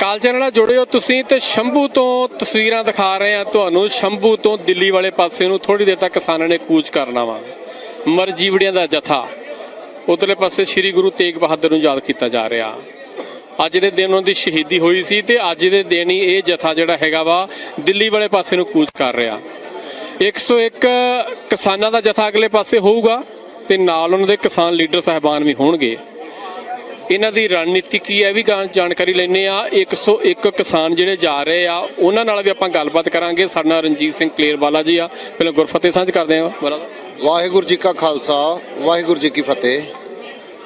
ਅਕਾਲ channel ਨਾਲ ਜੁੜੇ ਹੋ ਤੁਸੀਂ ਤੇ ਸ਼ੰਭੂ ਤੋਂ ਤਸਵੀਰਾਂ ਦਿਖਾ ਰਹੇ ਆ ਤੁਹਾਨੂੰ। ਸ਼ੰਭੂ ਤੋਂ ਦਿੱਲੀ ਵਾਲੇ ਪਾਸੇ ਨੂੰ ਥੋੜੀ ਦੇਰ ਤੱਕ ਕਿਸਾਨਾਂ ਨੇ ਕੂਚ ਕਰਨਾ ਵਾ। ਮਰਜੀਵੜਿਆਂ ਦਾ ਜਥਾ। ਉਧਰਲੇ ਪਾਸੇ ਸ੍ਰੀ ਗੁਰੂ ਤੇਗ ਬਹਾਦਰ ਨੂੰ ਯਾਦ ਕੀਤਾ ਜਾ ਰਿਹਾ। ਅੱਜ ਦੇ ਦਿਨ ਉਹਨਾਂ ਦੀ ਸ਼ਹੀਦੀ ਹੋਈ ਸੀ ਤੇ ਅੱਜ ਦੇ ਦਿਨ ਹੀ ਇਹ ਜਥਾ ਜਿਹੜਾ ਹੈਗਾ ਵਾ, ਦਿੱਲੀ ਵਾਲੇ ਪਾਸੇ ਨੂੰ ਕੂਚ ਕਰ ਰਿਹਾ। 101 ਕਿਸਾਨਾਂ ਦਾ ਜਥਾ ਅਗਲੇ ਪਾਸੇ ਹੋਊਗਾ ਤੇ ਨਾਲ ਉਹਨਾਂ ਦੇ ਕਿਸਾਨ ਲੀਡਰ ਸਾਹਿਬਾਨ ਵੀ ਹੋਣਗੇ। ਇਹਨਾਂ ਦੀ ਰਣਨੀਤੀ ਕੀ ਹੈ? ਵੀ ਜਾਣਕਾਰੀ ਲੈਣੇ ਆ 101 ਕਿਸਾਨ ਜਿਹੜੇ ਜਾ ਰਹੇ ਆ ਉਹਨਾਂ ਨਾਲ ਵੀ ਆਪਾਂ ਗੱਲਬਾਤ ਕਰਾਂਗੇ। ਸਾਡੇ ਰਣਜੀਤ ਸਿੰਘ ਕਲੇਰਵਾਲਾ ਜੀ ਆ। ਪਹਿਲਾਂ ਗੁਰਫਤਿਹ ਸਾਂਝ ਕਰਦੇ ਆ ਵਾਹਿਗੁਰੂ ਜੀ ਕਾ ਖਾਲਸਾ ਵਾਹਿਗੁਰੂ ਜੀ ਕੀ ਫਤਿਹ।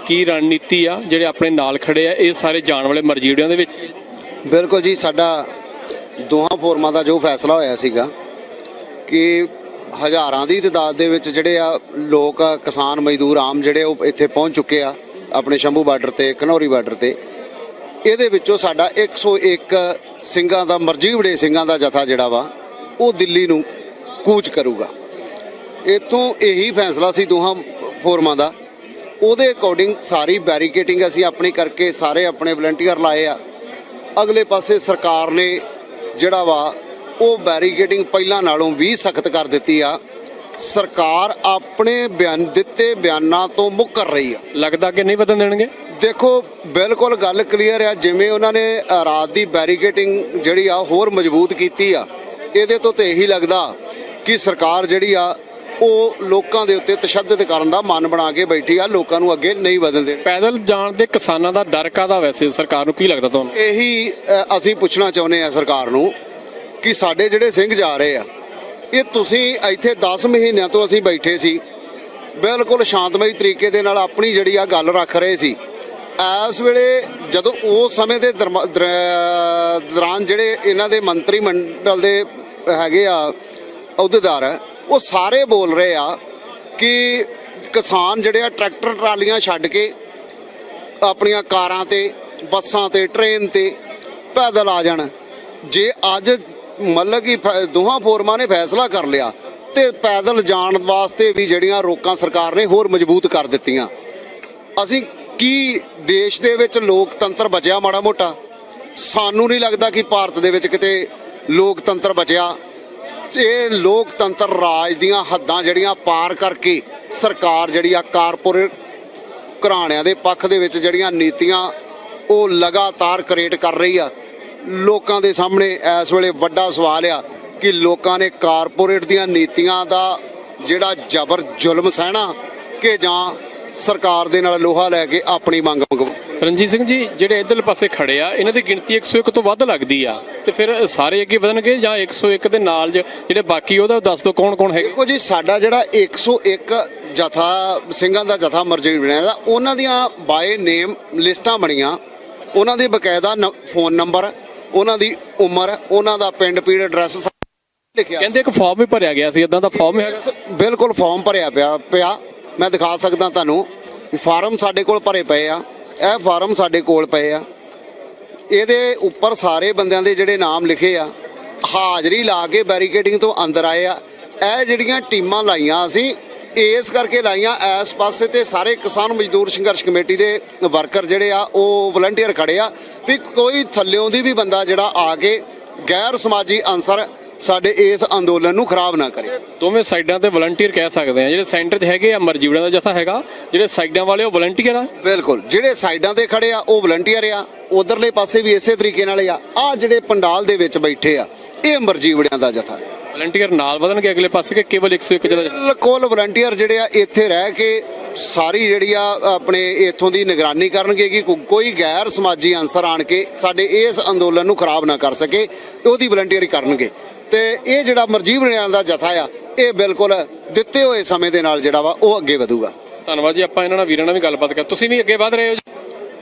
ਕੀ ਰਣਨੀਤੀ ਆ? ਜਿਹੜੇ ਆਪਣੇ ਨਾਲ ਖੜੇ ਆ ਇਹ ਸਾਰੇ ਜਾਣ ਵਾਲੇ ਮਰਜੀੜਿਆਂ ਦੇ ਵਿੱਚ। ਬਿਲਕੁਲ ਜੀ ਸਾਡਾ ਦੋਹਾਂ ਫੋਰਮਾਂ ਦਾ ਜੋ ਫੈਸਲਾ ਹੋਇਆ ਸੀਗਾ ਕਿ ਹਜ਼ਾਰਾਂ ਦੀ ਤਾਦਾਦ ਦੇ ਵਿੱਚ ਜਿਹੜੇ ਆ ਲੋਕ ਕਿਸਾਨ ਮਜ਼ਦੂਰ ਆਮ ਜਿਹੜੇ ਉਹ ਇੱਥੇ ਪਹੁੰਚ ਚੁੱਕੇ ਆ। ਆਪਣੇ ਸ਼ੰਭੂ ਬਾਰਡਰ ਤੇ ਘਨੌਰੀ ਬਾਰਡਰ ਤੇ। ਇਹਦੇ ਵਿੱਚੋਂ ਸਾਡਾ 101 ਸਿੰਘਾਂ ਦਾ ਮਰਜੀਵੜੇ ਸਿੰਘਾਂ ਦਾ ਜਥਾ ਜਿਹੜਾ ਵਾ, ਉਹ ਦਿੱਲੀ ਨੂੰ ਕੂਚ ਕਰੂਗਾ। ਇਥੋਂ ਇਹੀ ਫੈਸਲਾ ਸੀ ਦੋਹਾਂ ਫੋਰਮਾਂ ਦਾ। ਉਹਦੇ ਅਕੋਰਡਿੰਗ ਸਾਰੀ ਬੈਰੀਕੇਟਿੰਗ ਅਸੀਂ ਆਪਣੀ ਕਰਕੇ ਸਾਰੇ ਆਪਣੇ ਵਲੰਟੀਅਰ ਲਾਏ ਆ। ਅਗਲੇ ਪਾਸੇ ਸਰਕਾਰ ਨੇ ਜਿਹੜਾ ਵਾ, ਉਹ ਬੈਰੀਕੇਟਿੰਗ ਪਹਿਲਾਂ ਨਾਲੋਂ ਵੀ ਸਖਤ ਕਰ ਦਿੱਤੀ ਆ। ਸਰਕਾਰ ਆਪਣੇ ਬਿਆਨ ਦਿੱਤੇ ਬਿਆਨਾਂ ਤੋਂ ਮੁੱਕਰ ਰਹੀ ਆ। ਲੱਗਦਾ ਕਿ ਨਹੀਂ ਵਧਣ ਦੇਣਗੇ? ਦੇਖੋ ਬਿਲਕੁਲ ਗੱਲ ਕਲੀਅਰ ਆ ਜਿਵੇਂ ਉਹਨਾਂ ਨੇ ਰਾਤ ਦੀ ਬੈਰੀਕੇਟਿੰਗ ਜਿਹੜੀ ਆ ਹੋਰ ਮਜ਼ਬੂਤ ਕੀਤੀ ਆ। ਇਹਦੇ ਤੋਂ ਤੇ ਇਹੀ ਲੱਗਦਾ ਕਿ ਸਰਕਾਰ ਜਿਹੜੀ ਆ ਉਹ ਲੋਕਾਂ ਦੇ ਉੱਤੇ ਤਸ਼ੱਦਦ ਕਰਨ ਦਾ ਮਨ ਬਣਾ ਕੇ ਬੈਠੀ ਆ ਲੋਕਾਂ ਨੂੰ ਅੱਗੇ ਨਹੀਂ ਵਧਣ ਦੇਣ। ਪੈਦਲ ਜਾਣ ਦੇ ਕਿਸਾਨਾਂ ਦਾ ਡਰ ਕਾਦਾ ਵੈਸੇ? ਸਰਕਾਰ ਨੂੰ ਕੀ ਲੱਗਦਾ ਤੁਹਾਨੂੰ? ਇਹੀ ਅ, ਅਸੀਂ ਪੁੱਛਣਾ ਚਾਹੁੰਦੇ ਆ ਸਰਕਾਰ ਨੂੰ ਕਿ ਸਾਡੇ ਜਿਹੜੇ ਸਿੰਘ ਜਾ ਰਹੇ ਆ ਇਹ ਤੁਸੀਂ ਇੱਥੇ 10 ਮਹੀਨਿਆਂ ਤੋਂ ਅਸੀਂ ਬੈਠੇ ਸੀ। ਬਿਲਕੁਲ ਸ਼ਾਂਤਮਈ ਤਰੀਕੇ ਦੇ ਨਾਲ ਆਪਣੀ ਜਿਹੜੀ ਆ ਗੱਲ ਰੱਖ ਰਹੇ ਸੀ। ਇਸ ਵੇਲੇ ਜਦੋਂ ਉਸ ਸਮੇਂ ਦੇ ਦਰਮਾ- ਦੌਰਾਨ ਜਿਹੜੇ ਇਹਨਾਂ ਦੇ ਮੰਤਰੀ ਮੰਡਲ ਦੇ ਹੈਗੇ ਆ, ਅਹੁਦੇਦਾਰ, ਉਹ ਸਾਰੇ ਬੋਲ ਰਹੇ ਆ ਕਿ ਕਿਸਾਨ ਜਿਹੜੇ ਆ ਟਰੈਕਟਰ ਟਰਾਲੀਆਂ ਛੱਡ ਕੇ ਆਪਣੀਆਂ ਕਾਰਾਂ ਤੇ, ਬੱਸਾਂ ਤੇ, ਟ੍ਰੇਨ ਤੇ ਪੈਦਲ ਆ ਜਾਣ। ਜੇ ਅੱਜ ਮਤਲਬ ਕਿ ਫ- ਦੋਹਾਂ ਫੋਰਮਾਂ ਨੇ ਫੈਸਲਾ ਕਰ ਲਿਆ ਤੇ ਪੈਦਲ ਜਾਣ ਵਾਸਤੇ ਵੀ ਜਿਹੜੀਆਂ ਰੋਕਾਂ ਸਰਕਾਰ ਨੇ ਹੋਰ ਮਜ਼ਬੂਤ ਕਰ ਦਿੱਤੀਆਂ। ਅਸੀਂ ਕੀ ਦੇਸ਼ ਦੇ ਵਿੱਚ ਲੋਕਤੰਤਰ ਬਚਿਆ ਮਾੜਾ ਮੋਟਾ? ਸਾਨੂੰ ਨਹੀਂ ਲੱਗਦਾ ਕਿ ਭਾਰਤ ਦੇ ਵਿੱਚ ਕਿਤੇ ਲੋਕਤੰਤਰ ਬਚਿਆ। ਇਹ ਲੋਕਤੰਤਰ ਰਾਜ ਦੀਆਂ ਹੱਦਾਂ ਜਿਹੜੀਆਂ ਪਾਰ ਕਰਕੇ ਸਰਕਾਰ ਜਿਹੜੀ ਆ ਕਾਰਪੋਰੇਟ ਘਰਾਣਿਆਂ ਦੇ ਪੱਖ ਦੇ ਵਿੱਚ ਜਿਹੜੀਆਂ ਨੀਤੀਆਂ ਉਹ ਲਗਾਤਾਰ ਕ੍ਰੀਏਟ ਕਰ ਰਹੀ ਆ। ਲੋਕਾਂ ਦੇ ਸਾਹਮਣੇ ਇਸ ਵੇਲੇ ਵੱਡਾ ਸਵਾਲ ਆ ਕਿ ਲੋਕਾਂ ਨੇ ਕਾਰਪੋਰੇਟ ਦੀਆਂ ਨੀਤੀਆਂ ਦਾ ਜਿਹੜਾ ਜ਼ਬਰ ਜ਼ੁਲਮ ਸਹਿਣਾ ਕਿ ਜਾਂ ਸਰਕਾਰ ਦੇ ਨਾਲ ਲੋਹਾ ਲੈ ਕੇ ਆਪਣੀ ਮੰਗ ਮੰਗਵਾ। ਰਣਜੀਤ ਸਿੰਘ ਜੀ ਜਿਹੜੇ ਇਧਰਲੇ ਪਾਸੇ ਖੜੇ ਆ ਇਹਨਾਂ ਦੀ ਗਿਣਤੀ 101 ਤੋਂ ਵੱਧ ਲੱਗਦੀ ਆ ਤੇ ਫਿਰ ਸਾਰੇ ਅੱਗੇ ਵਧਣਗੇ ਜਾਂ 101 ਦੇ ਨਾਲ ਜਿਹੜੇ ਬਾਕੀ ਉਹਦਾ ਦੱਸ ਦਿਓ ਕੌਣ ਕੌਣ ਹੈਗੇ? ਦੇਖੋ ਜੀ ਸਾਡਾ ਜਿਹੜਾ 101 ਜਥਾ ਸਿੰਘਾਂ ਦਾ ਜਥਾ ਮਰਜ਼ੀ ਬਣਿਆ ਦਾ ਉਹਨਾਂ ਦੀਆਂ ਬਾਏ ਨੇਮ ਲਿਸਟਾਂ ਬਣੀਆਂ। ਉਹਨਾਂ ਦੇ ਬਕਾਇਦਾ ਫੋਨ ਨੰਬਰ ਉਹਨਾਂ ਦੀ ਉਮਰ ਉਹਨਾਂ ਦਾ ਪਿੰਡ ਪੀੜ ਐਡਰੈਸ ਲਿਖਿਆ। ਕਹਿੰਦੇ ਇੱਕ ਫਾਰਮ ਵੀ ਭਰਿਆ ਗਿਆ ਸੀ ਇਦਾਂ ਦਾ ਫਾਰਮ ਸ- ਬਿਲਕੁਲ ਫਾਰਮ ਭਰਿਆ ਪਿਆ ਪਿਆ। ਮੈਂ ਦਿਖਾ ਸਕਦਾ ਤੁਹਾਨੂੰ ਫਾਰਮ ਸਾਡੇ ਕੋਲ ਭਰੇ ਪਏ ਆ ਇਹ ਫਾਰਮ ਸਾਡੇ ਕੋਲ ਪਏ ਆ। ਇਹਦੇ ਉੱਪਰ ਸਾਰੇ ਬੰਦਿਆਂ ਦੇ ਜਿਹੜੇ ਨਾਮ ਲਿਖੇ ਆ ਹਾਜ਼ਰੀ ਲਾ ਕੇ ਬੈਰੀਕੇਡਿੰਗ ਤੋਂ ਅੰਦਰ ਆਏ ਆ। ਇਹ ਜਿਹੜੀਆਂ ਟੀਮਾਂ ਲਾਈਆਂ ਅਸੀਂ ਇਸ ਕਰਕੇ ਲਾਈਆਂ ਇਸ ਪਾਸੇ ਤੇ ਸਾਰੇ ਕਿਸਾਨ ਮਜ਼ਦੂਰ ਸੰਘਰਸ਼ ਕਮੇਟੀ ਦੇ ਵਰਕਰ ਜਿਹੜੇ ਆ ਉਹ ਵਲੰਟੀਅਰ ਖੜੇ ਆ ਵੀ ਕੋਈ ਥੱਲਿਓਂ ਦੀ ਵੀ ਬੰਦਾ ਜਿਹੜਾ ਆ ਕੇ ਗੈਰ ਸਮਾਜੀ ਅਨਸਰ ਸਾਡੇ ਇਸ ਅੰਦੋਲਨ ਨੂੰ ਖਰਾਬ ਨਾ ਕਰੇ। ਦੋਵੇਂ ਸਾਈਡਾਂ ਤੇ ਵਲੰਟੀਅਰ ਕਹਿ ਸਕਦੇ ਆ ਜਿਹੜੇ ਸੈਂਟਰ 'ਚ ਹੈਗੇ ਆ ਮਰਜੀਵੜਾਂ ਦਾ ਜਥਾ ਹੈਗਾ ਜਿਹੜੇ ਸਾਈਡਾਂ ਵਾਲੇ ਉਹ ਵਲੰਟੀਅਰ ਆ। ਬਿਲਕੁਲ ਜਿਹੜੇ ਸਾਈਡਾਂ ਤੇ ਖੜੇ ਆ ਉਹ ਵਲੰਟੀਅਰ ਆ ਉਧਰਲੇ ਪਾਸੇ ਵੀ ਇਸੇ ਤਰੀਕੇ ਨਾਲ ਆ। ਆ ਜਿਹੜੇ ਪੰਡਾਲ ਦੇ ਵਿੱਚ ਬੈਠੇ ਆ ਇਹ ਮਰਜੀਵੜਿਆਂ ਦਾ ਜਥਾ ਹੈ। ਵਲੰਟੀਅਰ ਨਾਲ ਵਧਣਗੇ ਅਗਲੇ ਪਾਸੇ ਕਿ ਕੇਵਲ 101 ਜਥਾ ਬਿਲਕੁਲ ਵਲੰਟੀਅਰ ਜਿਹੜੇ ਆ ਇੱਥੇ ਰਹਿ ਕੇ ਸਾਰੀ ਜਿਹੜੀ ਆ ਆਪਣੇ ਇੱਥੋਂ ਦੀ ਨਿਗਰਾਨੀ ਕਰਨਗੇ ਕਿ ਕੋਈ ਗੈਰ ਸਮਾਜੀ ਅਨਸਰ ਆਣ ਕੇ ਸਾਡੇ ਇਸ ਅੰਦੋਲਨ ਨੂੰ ਖਰਾਬ ਨਾ ਕਰ ਸਕੇ ਉਹਦੀ ਵਲੰਟੀਅਰੀ ਕਰਨਗੇ। ਤੇ ਇਹ ਜਿਹੜਾ ਮਰਜੀਵੜਿਆਂ ਦਾ ਜਥਾ ਆ ਇਹ ਬਿਲਕੁਲ ਦਿੱਤੇ ਹੋਏ ਸਮੇਂ ਦੇ ਨਾਲ ਜਿਹੜਾ ਵਾ ਉਹ ਅੱਗੇ ਵਧੂਗਾ। ਧੰਨਵਾਦ ਜੀ ਆਪਾਂ ਇਹਨਾਂ ਨਾਲ ਵੀਰਾਂ ਨਾਲ ਵੀ ਗੱਲਬਾਤ ਕਰ ਤੁਸੀਂ ਵੀ ਅੱਗੇ ਵਧ ਰਹੇ ਹੋ ਜੀ।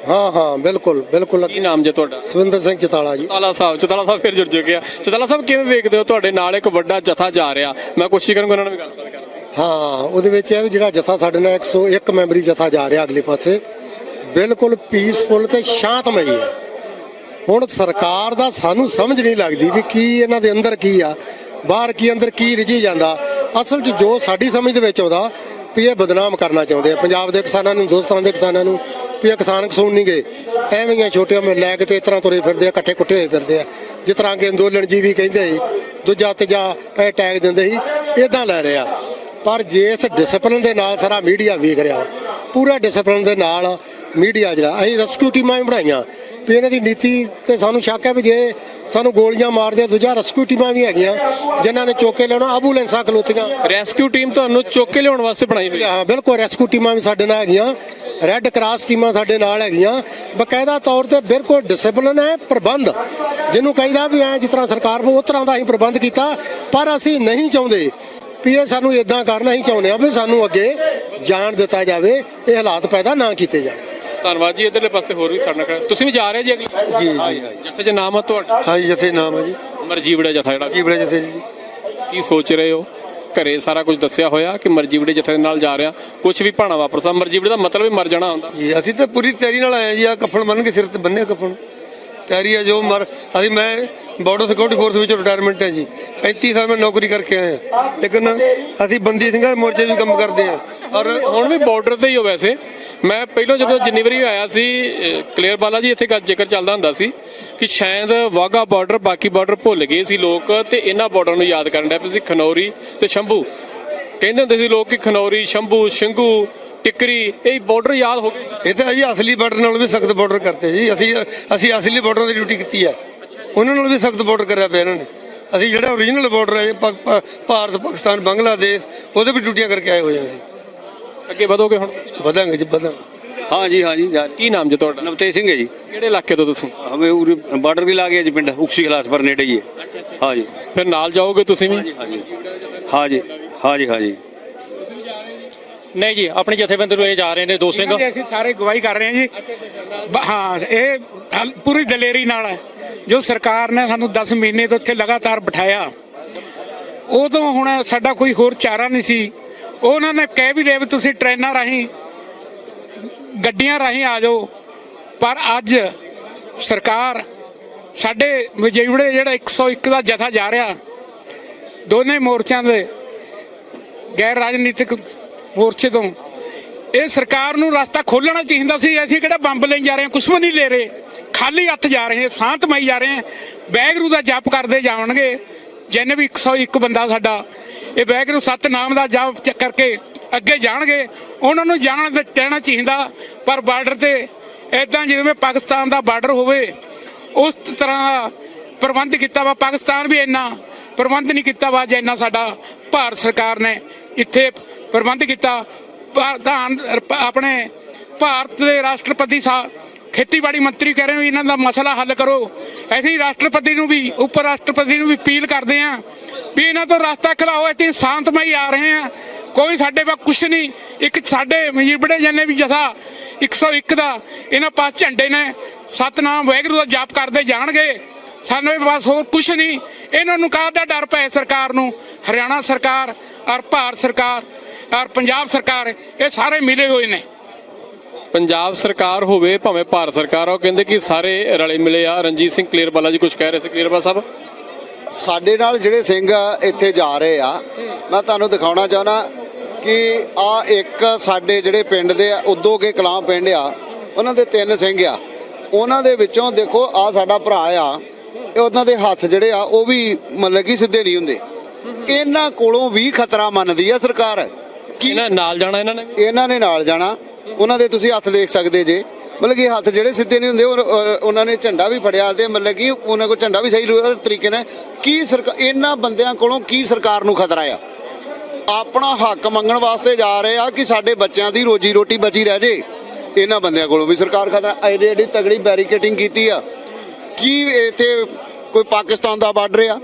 ਹਾਂ ਹਾਂ ਬਿਲਕੁਲ ਬਿਲਕੁਲ। ਕੀ ਨਾਮ ਜੇ ਤੁਹਾਡਾ? ਸਵਿੰਦਰ ਸਿੰਘ ਚਤਾਲਾ ਜੀ। ਚਤਾਲਾ ਸਾਹਿਬ ਚਤਾਲਾ ਸਾਹਿਬ ਫਿਰ ਜੁੜ ਚੁੱਕੇ ਆ। ਚਤਾਲਾ ਸਾਹਿਬ ਕਿਵੇਂ ਵੇਖਦੇ ਹੋ? ਤੁਹਾਡੇ ਨਾਲ ਇੱਕ ਵੱਡਾ ਜਥਾ ਜਾ ਰਿਹਾ। ਮੈਂ ਕੋਸ਼ਿਸ਼ ਕਰਾਂਗਾ ਉਹਨਾਂ ਨਾਲ ਵੀ ਗੱਲਬਾਤ ਕਰਾਂ ਹਾਂ ਉਹਦੇ ਵਿੱਚ ਇਹ ਜਿਹੜਾ ਜਥਾ ਸਾਡੇ ਨਾਲ 101 ਮੈਂਬਰੀ ਜਥਾ ਜਾ ਰਿਹਾ ਅਗਲੇ ਪਾਸੇ ਬਿਲਕੁਲ ਪੀਸਫੁਲ ਤੇ ਸ਼ਾਂਤਮਈ ਹੈ। ਹੁਣ ਸਰਕਾਰ ਦਾ ਸਾਨੂੰ ਸਮਝ ਨਹੀਂ ਲੱਗਦੀ ਵੀ ਕੀ ਇਹਨਾਂ ਦੇ ਅੰਦਰ ਕੀ ਆ ਬਾਹਰ ਕੀ ਅੰਦਰ ਕੀ ਰਿਝੀ ਜਾਂਦਾ। ਅਸਲ 'ਚ ਜੋ ਸਾਡੀ ਸਮਝ ਦੇ ਵਿੱਚ ਆਉਂਦਾ ਵੀ ਇਹ ਬਦਨਾਮ ਕਰਨਾ ਚਾਹੁੰਦੇ ਆ। ਪੰਜਾਬ ਦੇ ਕਿਸਾਨਾਂ ਨੂੰ ਹਿੰਦੁਸਤਾਨ ਦੇ ਕਿਸਾਨਾਂ ਨੂੰ ਵੀ ਇਹ ਕਿਸਾਨ ਕਸੂਨ ਨਹੀਂ ਗਏ। ਐਵੇਂ ਹੀ ਛੋਟੇ ਮੇ ਲੈ ਕੇ ਤੇ ਇਸ ਤਰ੍ਹਾਂ ਤੁਰੇ ਫਿਰਦੇ ਆ, ਇਕੱਠੇ ਕੁੱਟੇ ਹੋਏ ਫਿਰਦੇ ਆ। ਜਿਸ ਤਰ੍ਹਾਂ ਕਿ ਅੰਦੋਲਨ ਜੀ ਵੀ ਕਹਿੰਦੇ ਸੀ, ਦੂਜਾ ਤੀਜਾ ਇਹ ਟੈਗ ਦਿੰਦੇ ਸੀ ਇਦਾਂ ਲੈ ਰਿਹਾ ਪਰ ਜੇ ਇਸ ਡਿਸਪਲਿਨ ਦੇ ਨਾਲ ਸਾਰਾ ਮੀਡੀਆ ਵੇਖ ਰਿਹਾ, ਪੂਰਾ ਡਿਸਪਲਿਨ ਦੇ ਨਾਲ ਮੀਡੀਆ ਜਿਹੜਾ, ਅਸੀਂ ਰੈਸਕਿਊ ਟੀਮਾਂ ਵੀ ਬਣਾਈਆਂ। ਵੀ ਇਹਨਾਂ ਦੀ ਨੀਤੀ ਤੇ ਸਾਨੂੰ ਸ਼ੱਕ ਹੈ ਵੀ ਜੇ ਸਾਨੂੰ ਗੋਲੀਆਂ ਮਾਰਦੇ ਦੂਜਾ ਰੈਸਕਿਊ ਟੀਮਾਂ ਵੀ ਹੈਗੀਆਂ ਜਿਨ੍ਹਾਂ ਨੇ ਚੋਕੇ ਲਿਆਉਣਾ ਐਂਬੂਲੈਂਸਾਂ ਖਲੋਤੀਆਂ। ਰੈਸਕਿਊ ਟੀਮ ਤੁਹਾਨੂੰ ਚੁੱਕ ਲਿਆਉਣ ਵਾਸਤੇ ਬਣਾਈ ਹੋਈ ਹੈ। ਹਾਂ ਬਿਲਕੁਲ ਰੈਸਕਿਊ ਟੀਮਾਂ ਵੀ ਸਾਡੇ ਨਾਲ ਹੈਗੀਆਂ ਰੈੱਡ ਕਰਾਸ ਟੀਮਾਂ ਸਾਡੇ ਨਾਲ ਹੈਗੀਆਂ। ਬਕਾਇਦਾ ਤੌਰ ਤੇ ਬਿਲਕੁਲ ਡਿਸਪਲਿਨ ਹੈ ਪ੍ਰਬੰਧ। ਜਿਹਨੂੰ ਕਹਿੰਦਾ ਵੀ ਐ ਜਿਸ ਤਰ੍ਹਾਂ ਸਰਕਾਰ ਨੂੰ ਉਸ ਤਰ੍ਹਾਂ ਦਾ ਅਸੀਂ ਪ੍ਰਬੰਧ ਕੀਤਾ ਪਰ ਅਸੀਂ ਨਹੀਂ ਚਾਹੁੰਦੇ ਵੀ ਇਹ ਸਾਨੂੰ ਇਦਾਂ ਕਰਨਾ ਹੀ ਚਾਹੁੰਦੇ ਆ ਵੀ ਸਾਨੂੰ ਅੱਗੇ ਜਾਣ ਦਿੱਤਾ ਜਾਵੇ ਇਹ ਹਾਲਾਤ ਪੈਦਾ ਨਾ ਕੀਤੇ ਜਾਣ। ਧੰਨਵਾਦ ਜੀ ਇਧਰਲੇ ਪਾਸੇ ਹੋਰ ਵੀ ਸਾਡੇ ਨਾਲ ਖੜੇ। ਤੁਸੀਂ ਵੀ ਜਾ ਰਹੇ ਜੀ ਅਗਲੀ ਜੀ ਜੀ। ਜਿੱਥੇ ਜੇ ਨਾਮ ਆ ਤੁਹਾਡਾ? ਹਾਂਜੀ ਜਥੇ ਨਾਮ ਹੈ ਜੀ। ਮਰਜੀਵੜਾ ਜਥਾ ਜਿਹੜਾ। ਕੀ ਬੜੇ ਜਥੇ ਜੀ। ਕੀ ਸੋਚ ਰਹੇ ਹੋ? ਘਰੇ ਸਾਰਾ ਕੁਝ ਦੱਸਿਆ ਹੋਇਆ ਕਿ ਮਰਜੀਵੜੇ ਜਥੇ ਦੇ ਨਾਲ ਜਾ ਰਿਹਾ? ਕੁਝ ਵੀ ਭਾਣਾ ਵਾਪਰ ਸਕਦਾ। ਮਰਜੀਵੜੇ ਦਾ ਮਤਲਬ ਹੀ ਮਰ ਜਾਣਾ ਹੁੰਦਾ। ਜੀ ਅਸੀਂ ਤਾਂ ਪੂਰੀ ਤਿਆਰੀ ਨਾਲ ਆਏ ਹਾਂ ਜੀ। ਆ ਕਫਨ ਬੰਨ ਕੇ ਸਿਰ ਤੇ ਬੰਨੇ ਕਫਨ ਤਿਆਰੀ ਹੈ ਜੋ ਮਰ ਅਸੀਂ ਮੈਂ ਬਾਰਡਰ ਸਿਕਿਉਰਿਟੀ ਫੋਰਸ ਵਿੱਚ ਰਿਟਾਇਰਮੈਂਟ ਹੈ ਜੀ। 35 ਸਾਲ ਮੈਂ ਨੌਕਰੀ ਕਰਕੇ ਹਾਂ ਲੇਕਿਨ ਅਸੀਂ ਬੰਦੀ ਸਿੰਘਾਂ ਦੇ ਮੋਰਚੇ ਵੀ ਕੰਮ ਕਰਦੇ ਹਾਂ। ਔਰ ਹੁਣ ਵੀ ਬਾਰਡਰ ਤੇ ਹੀ ਹੋ ਵੈਸੇ। ਮੈਂ ਪਹਿਲਾਂ ਜਦੋਂ ਜਿੰਨੀ ਵਾਰੀ ਆਇਆ ਸੀ ਅਹ, ਕਲੀਅਰ ਬਾਲਾ ਜੀ ਇੱਥੇ ਗੱਲ ਜ਼ਿਕਰ ਚੱਲਦਾ ਹੁੰਦਾ ਸੀ ਕਿ ਸ਼ਾਇਦ ਵਾਗਾ ਬਾਰਡਰ ਬਾਕੀ ਬਾਰਡਰ ਭੁੱਲ ਗਏ ਸੀ ਲੋਕ ਤੇ ਇਹਨਾਂ ਬਾਰਡਰ ਨੂੰ ਯਾਦ ਕਰਨ ਡਿਆ ਪਏ ਸੀ ਖਨੌਰੀ ਤੇ ਸ਼ੰਭੂ। ਕਹਿੰਦੇ ਹੁੰਦੇ ਸੀ ਲੋਕ ਕਿ ਖਨੌਰੀ ਸ਼ੰਭੂ ਸਿੰਘੂ ਟਿਕਰੀ ਇਹ ਬਾਰਡਰ ਯਾਦ ਹੋ ਗਏ। ਇਹ ਤਾਂ ਜੀ ਅਸਲੀ ਬਾਰਡਰ ਨਾਲ ਵੀ ਸਖਤ ਬਾਰਡਰ ਕਰਤੇ ਜੀ। ਅਸੀਂ ਅਸੀਂ ਅਸਲੀ ਬਾਰਡਰ ਦੀ ਡਿਊਟੀ ਕੀਤੀ ਹੈ। ਉਹਨਾਂ ਨਾਲ ਵੀ ਸਖਤ ਬਾਰਡਰ ਕਰਿਆ ਪਿਆ ਇਹਨਾਂ ਨੇ। ਅਸੀਂ ਜਿਹੜਾ ਓਰੀਜਨਲ ਬਾਰਡਰ ਹੈ ਪਾ- ਭਾਰਤ ਪਾਕਿਸਤਾਨ ਬੰਗਲਾਦੇਸ਼ ਉਹਦੇ ਵੀ ਡਿਊਟੀਆਂ ਕਰਕੇ ਆਏ ਹੋਏ ਆ ਅਸੀਂ। ਅੱਗੇ ਵਧੋਗੇ ਹੁਣ ਵਧਾਂਗੇ ਜੀ ਵਧਾਂਗੇ हाँ जी हाँ जी जा रही ਕੀ ਨਾਮ ਜੀ ਤੁਹਾਡਾ नवतेज सिंह है जी ਕਿਹੜੇ ਇਲਾਕੇ ਤੋਂ ਤੁਸੀਂ हमें उरे बॉर्डर भी ला गया जी पिंड उक्सी क्लास पर नेड़े ही है हाँ जी ਫਿਰ ਨਾਲ ਜਾਓਗੇ ਤੁਸੀਂ ਵੀ हाँ जी हाँ जी हाँ जी हाँ जी ਨਹੀਂ ਜੀ ਆਪਣੇ ਜਥੇਬੰਦੀ ਨੂੰ ਇਹ ਜਾ ਰਹੇ ਨੇ ਦੋ ਸਿੰਘ ਜੀ ਅਸੀਂ ਸਾਰੇ ਗਵਾਹੀ ਕਰ ਰਹੇ ਹਾਂ ਜੀ ਬ- ਹਾਂ ਇਹ ਹਲ- ਪੂਰੀ ਦਲੇਰੀ ਨਾਲ ਹੈ ਜੋ ਸਰਕਾਰ ਨੇ ਸਾਨੂੰ 10 ਮਹੀਨੇ ਤੋਂ ਇੱਥੇ ਲਗਾਤਾਰ ਬਿਠਾਇਆ ਉਦੋਂ ਹੁਣ ਸਾਡਾ ਕੋਈ ਹੋਰ ਚਾਰਾ ਨਹੀਂ ਸੀ ਉਹਨਾਂ ਨੇ ਕਹਿ ਵੀ ਦੇ ਵੀ ਤੁਸੀਂ ਟ੍ਰੇਨਾਂ ਰਾਹੀਂ, ਗੱਡੀਆਂ ਰਾਹੀਂ ਆ ਜਾਓ। ਪਰ ਅੱਜ ਸਰਕਾਰ ਸਾਡੇ ਮਜੀਵੜੇ ਜਿਹੜਾ 101 ਦਾ ਜਥਾ ਜਾ ਰਿਹਾ, ਦੋਨੇ ਮੋਰਚਿਆਂ ਦੇ ਗੈਰ ਰਾਜਨੀਤਿਕ ਮੋਰਚੇ ਤੋਂ, ਇਹ ਸਰਕਾਰ ਨੂੰ ਰਸਤਾ ਖੋਲਣਾ ਚਾਹੀਦਾ ਸੀ। ਅਸੀਂ ਕਿਹੜਾ ਬੰਬ ਲੈਣ ਜਾ ਰਹੇ ਹਾਂ, ਕੁਛ ਵੀ ਨਹੀਂ ਲੈ ਰਹੇ। ਖਾਲੀ ਹੱਥ ਜਾ ਰਹੇ ਹਾਂ ਸ਼ਾਂਤਮਈ ਜਾ ਰਹੇ ਹਾਂ। ਵੈਗਰੂ ਦਾ ਜਪ ਕਰਦੇ ਜਾਣਗੇ ਜਿੰਨੇ ਵੀ 101 ਬੰਦਾ ਸਾਡਾ ਇਹ ਵੈਗਰੂ ਸਤਨਾਮ ਦਾ ਜਪ ਕਰਕੇ ਅੱਗੇ ਜਾਣਗੇ। ਉਹਨਾਂ ਨੂੰ ਜਾਣ ਦੇ- ਦੇਣਾ ਚਾਹੀਦਾ, ਪਰ ਬਾਰਡਰ ਤੇ ਇਦਾਂ ਜਿਵੇਂ ਪਾਕਿਸਤਾਨ ਦਾ ਬਾਰਡਰ ਹੋਵੇ, ਉਸ ਤਰ੍ਹਾਂ ਦਾ ਪ੍ਰਬੰਧ ਕੀਤਾ ਵਾ। ਪਾਕਿਸਤਾਨ ਵੀ ਇੰਨਾ ਪ੍ਰਬੰਧ ਨਹੀਂ ਕੀਤਾ ਵਾ ਜਿੰਨਾ ਸਾਡਾ ਭਾਰਤ ਸਰਕਾਰ ਨੇ ਇੱਥੇ ਪ੍ਰਬੰਧ ਕੀਤਾ। ਪ੍ਰਧਾਨ, ਆਪਣੇ ਭਾਰਤ ਦੇ ਰਾਸ਼ਟਰਪਤੀ ਸਾਹਿਬ ਖੇਤੀਬਾੜੀ ਮੰਤਰੀ ਕਹਿ ਰਹੇ ਹੋ ਇਹਨਾਂ ਦਾ ਮਸਲਾ ਹੱਲ ਕਰੋ। ਅਸੀਂ ਰਾਸ਼ਟਰਪਤੀ ਨੂੰ ਵੀ ਉਪ ਰਾਸ਼ਟਰਪਤੀ ਨੂੰ ਵੀ ਅਪੀਲ ਕਰਦੇ ਹਾਂ ਵੀ ਇਹਨਾਂ ਤੋਂ ਰਸਤਾ ਖਲਾਓ ਅਸੀਂ ਸ਼ਾਂਤਮਈ ਆ ਰਹੇ ਹਾਂ ਕੋਈ ਸਾਡੇ ਵਾ ਕੁਛ ਨਹੀਂ। ਇੱਕ ਸਾਡੇ ਮਜੀਬੜੇ ਜਨੇ ਵੀ ਜਥਾ 101 ਦਾ, ਇਹਨਾਂ ਪਾਸ ਝੰਡੇ ਨੇ। ਸਤਨਾਮ ਵਾਹਿਗੁਰੂ ਦਾ ਜਾਪ ਕਰਦੇ ਜਾਣਗੇ। ਸਾਨੂੰ ਇਹ ਬਸ ਹੋਰ ਕੁਛ ਨਹੀਂ। ਇਹਨਾਂ ਨੂੰ ਕਾਹ ਦਾ ਡਰ ਪਏ ਸਰਕਾਰ ਨੂੰ? ਹਰਿਆਣਾ ਸਰਕਾਰ, ਔਰ ਭਾਰਤ ਸਰਕਾਰ, ਔਰ ਪੰਜਾਬ ਸਰਕਾਰ, ਇਹ ਸਾਰੇ ਮਿਲੇ ਹੋਏ ਨੇ। ਪੰਜਾਬ ਸਰਕਾਰ ਹੋਵੇ, ਭਾਵੇਂ ਭਾਰਤ ਸਰਕਾਰ ਆ ਉਹ ਕਹਿੰਦੇ ਕਿ ਸਾਰੇ ਰਲੇ ਮਿਲੇ ਆ। ਰਣਜੀਤ ਸਿੰਘ ਕਲੀਅਰ ਜੀ ਕੁਝ ਕਹਿ ਰਹੇ ਸੀ ਕਲੀਅਰ ਸਾਹਿਬ? ਸਾਡੇ ਨਾਲ ਜਿਹੜੇ ਸਿੰਘ ਇੱਥੇ ਜਾ ਰਹੇ ਆ। ਮੈਂ ਤੁਹਾਨੂੰ ਦਿਖਾਉਣਾ ਚਾਹਣਾ ਕਿ ਆ ਇੱਕ ਸਾਡੇ ਜਿਹੜੇ ਪਿੰਡ ਦੇ ਆ, ਉਦੋਂ ਕੇ ਕਲਾਂ ਪਿੰਡ ਆ ਉਹਨਾਂ ਦੇ ਤਿੰਨ ਸਿੰਘ ਆ। ਉਹਨਾਂ ਦੇ ਵਿੱਚੋਂ ਦੇਖੋ ਆ ਸਾਡਾ ਭਰਾ ਆ ਇਹ ਉਹਨਾਂ ਦੇ ਹੱਥ ਜਿਹੜੇ ਆ ਉਹ ਵੀ ਮਤਲਬ ਕਿ ਸਿੱਧੇ ਨਹੀਂ ਹੁੰਦੇ। ਇਹਨਾਂ ਕੋਲੋਂ ਵੀ ਖਤਰਾ ਮੰਨਦੀ ਆ ਸਰਕਾਰ। ਕੀ ਇਹਨਾਂ ਨਾਲ ਜਾਣਾ ਇਹਨਾਂ ਨੇ? ਇਹਨਾਂ ਨੇ ਨਾਲ ਜਾਣਾ। ਉਹਨਾਂ ਦੇ ਤੁਸੀਂ ਹੱਥ ਦੇਖ ਸਕਦੇ ਜੇ। ਮਤਲਬ ਕਿ ਹੱਥ ਜਿਹੜੇ ਸਿੱਧੇ ਨਹੀਂ ਹੁੰਦੇ, ਉਹ- ਉਹਨਾਂ ਨੇ ਝੰਡਾ ਵੀ ਫੜਿਆ ਤੇ ਮਤਲਬ ਕਿ ਉਹਨਾਂ ਕੋਲ ਝੰਡਾ ਵੀ ਸਹੀ ਤਰੀਕੇ ਨਾਲ। ਕੀ ਸਰਕਾਰ ਇਹਨਾਂ ਬੰਦਿਆਂ ਕੋਲੋਂ ਕੀ ਸਰਕਾਰ ਨੂੰ ਖਤਰਾ ਆ? ਆਪਣਾ ਹੱਕ ਮੰਗਣ ਵਾਸਤੇ ਜਾ ਰਹੇ ਆ ਕਿ ਸਾਡੇ ਬੱਚਿਆਂ ਦੀ ਰੋਜੀ ਰੋਟੀ ਬਚੀ ਰਹਿ ਜੇ। ਇਹਨਾਂ ਬੰਦਿਆਂ ਕੋਲੋਂ ਵੀ ਸਰਕਾਰ ਖਤਰਾ ਐਡੀ ਐਡੀ ਤਗੜੀ ਬੈਰੀਕੇਟਿੰਗ ਕੀਤੀ ਆ, ਕੀ ਇੱਥੇ ਕੋਈ ਪਾਕਿਸਤਾਨ ਦਾ ਬਾਰਡਰ ਆ?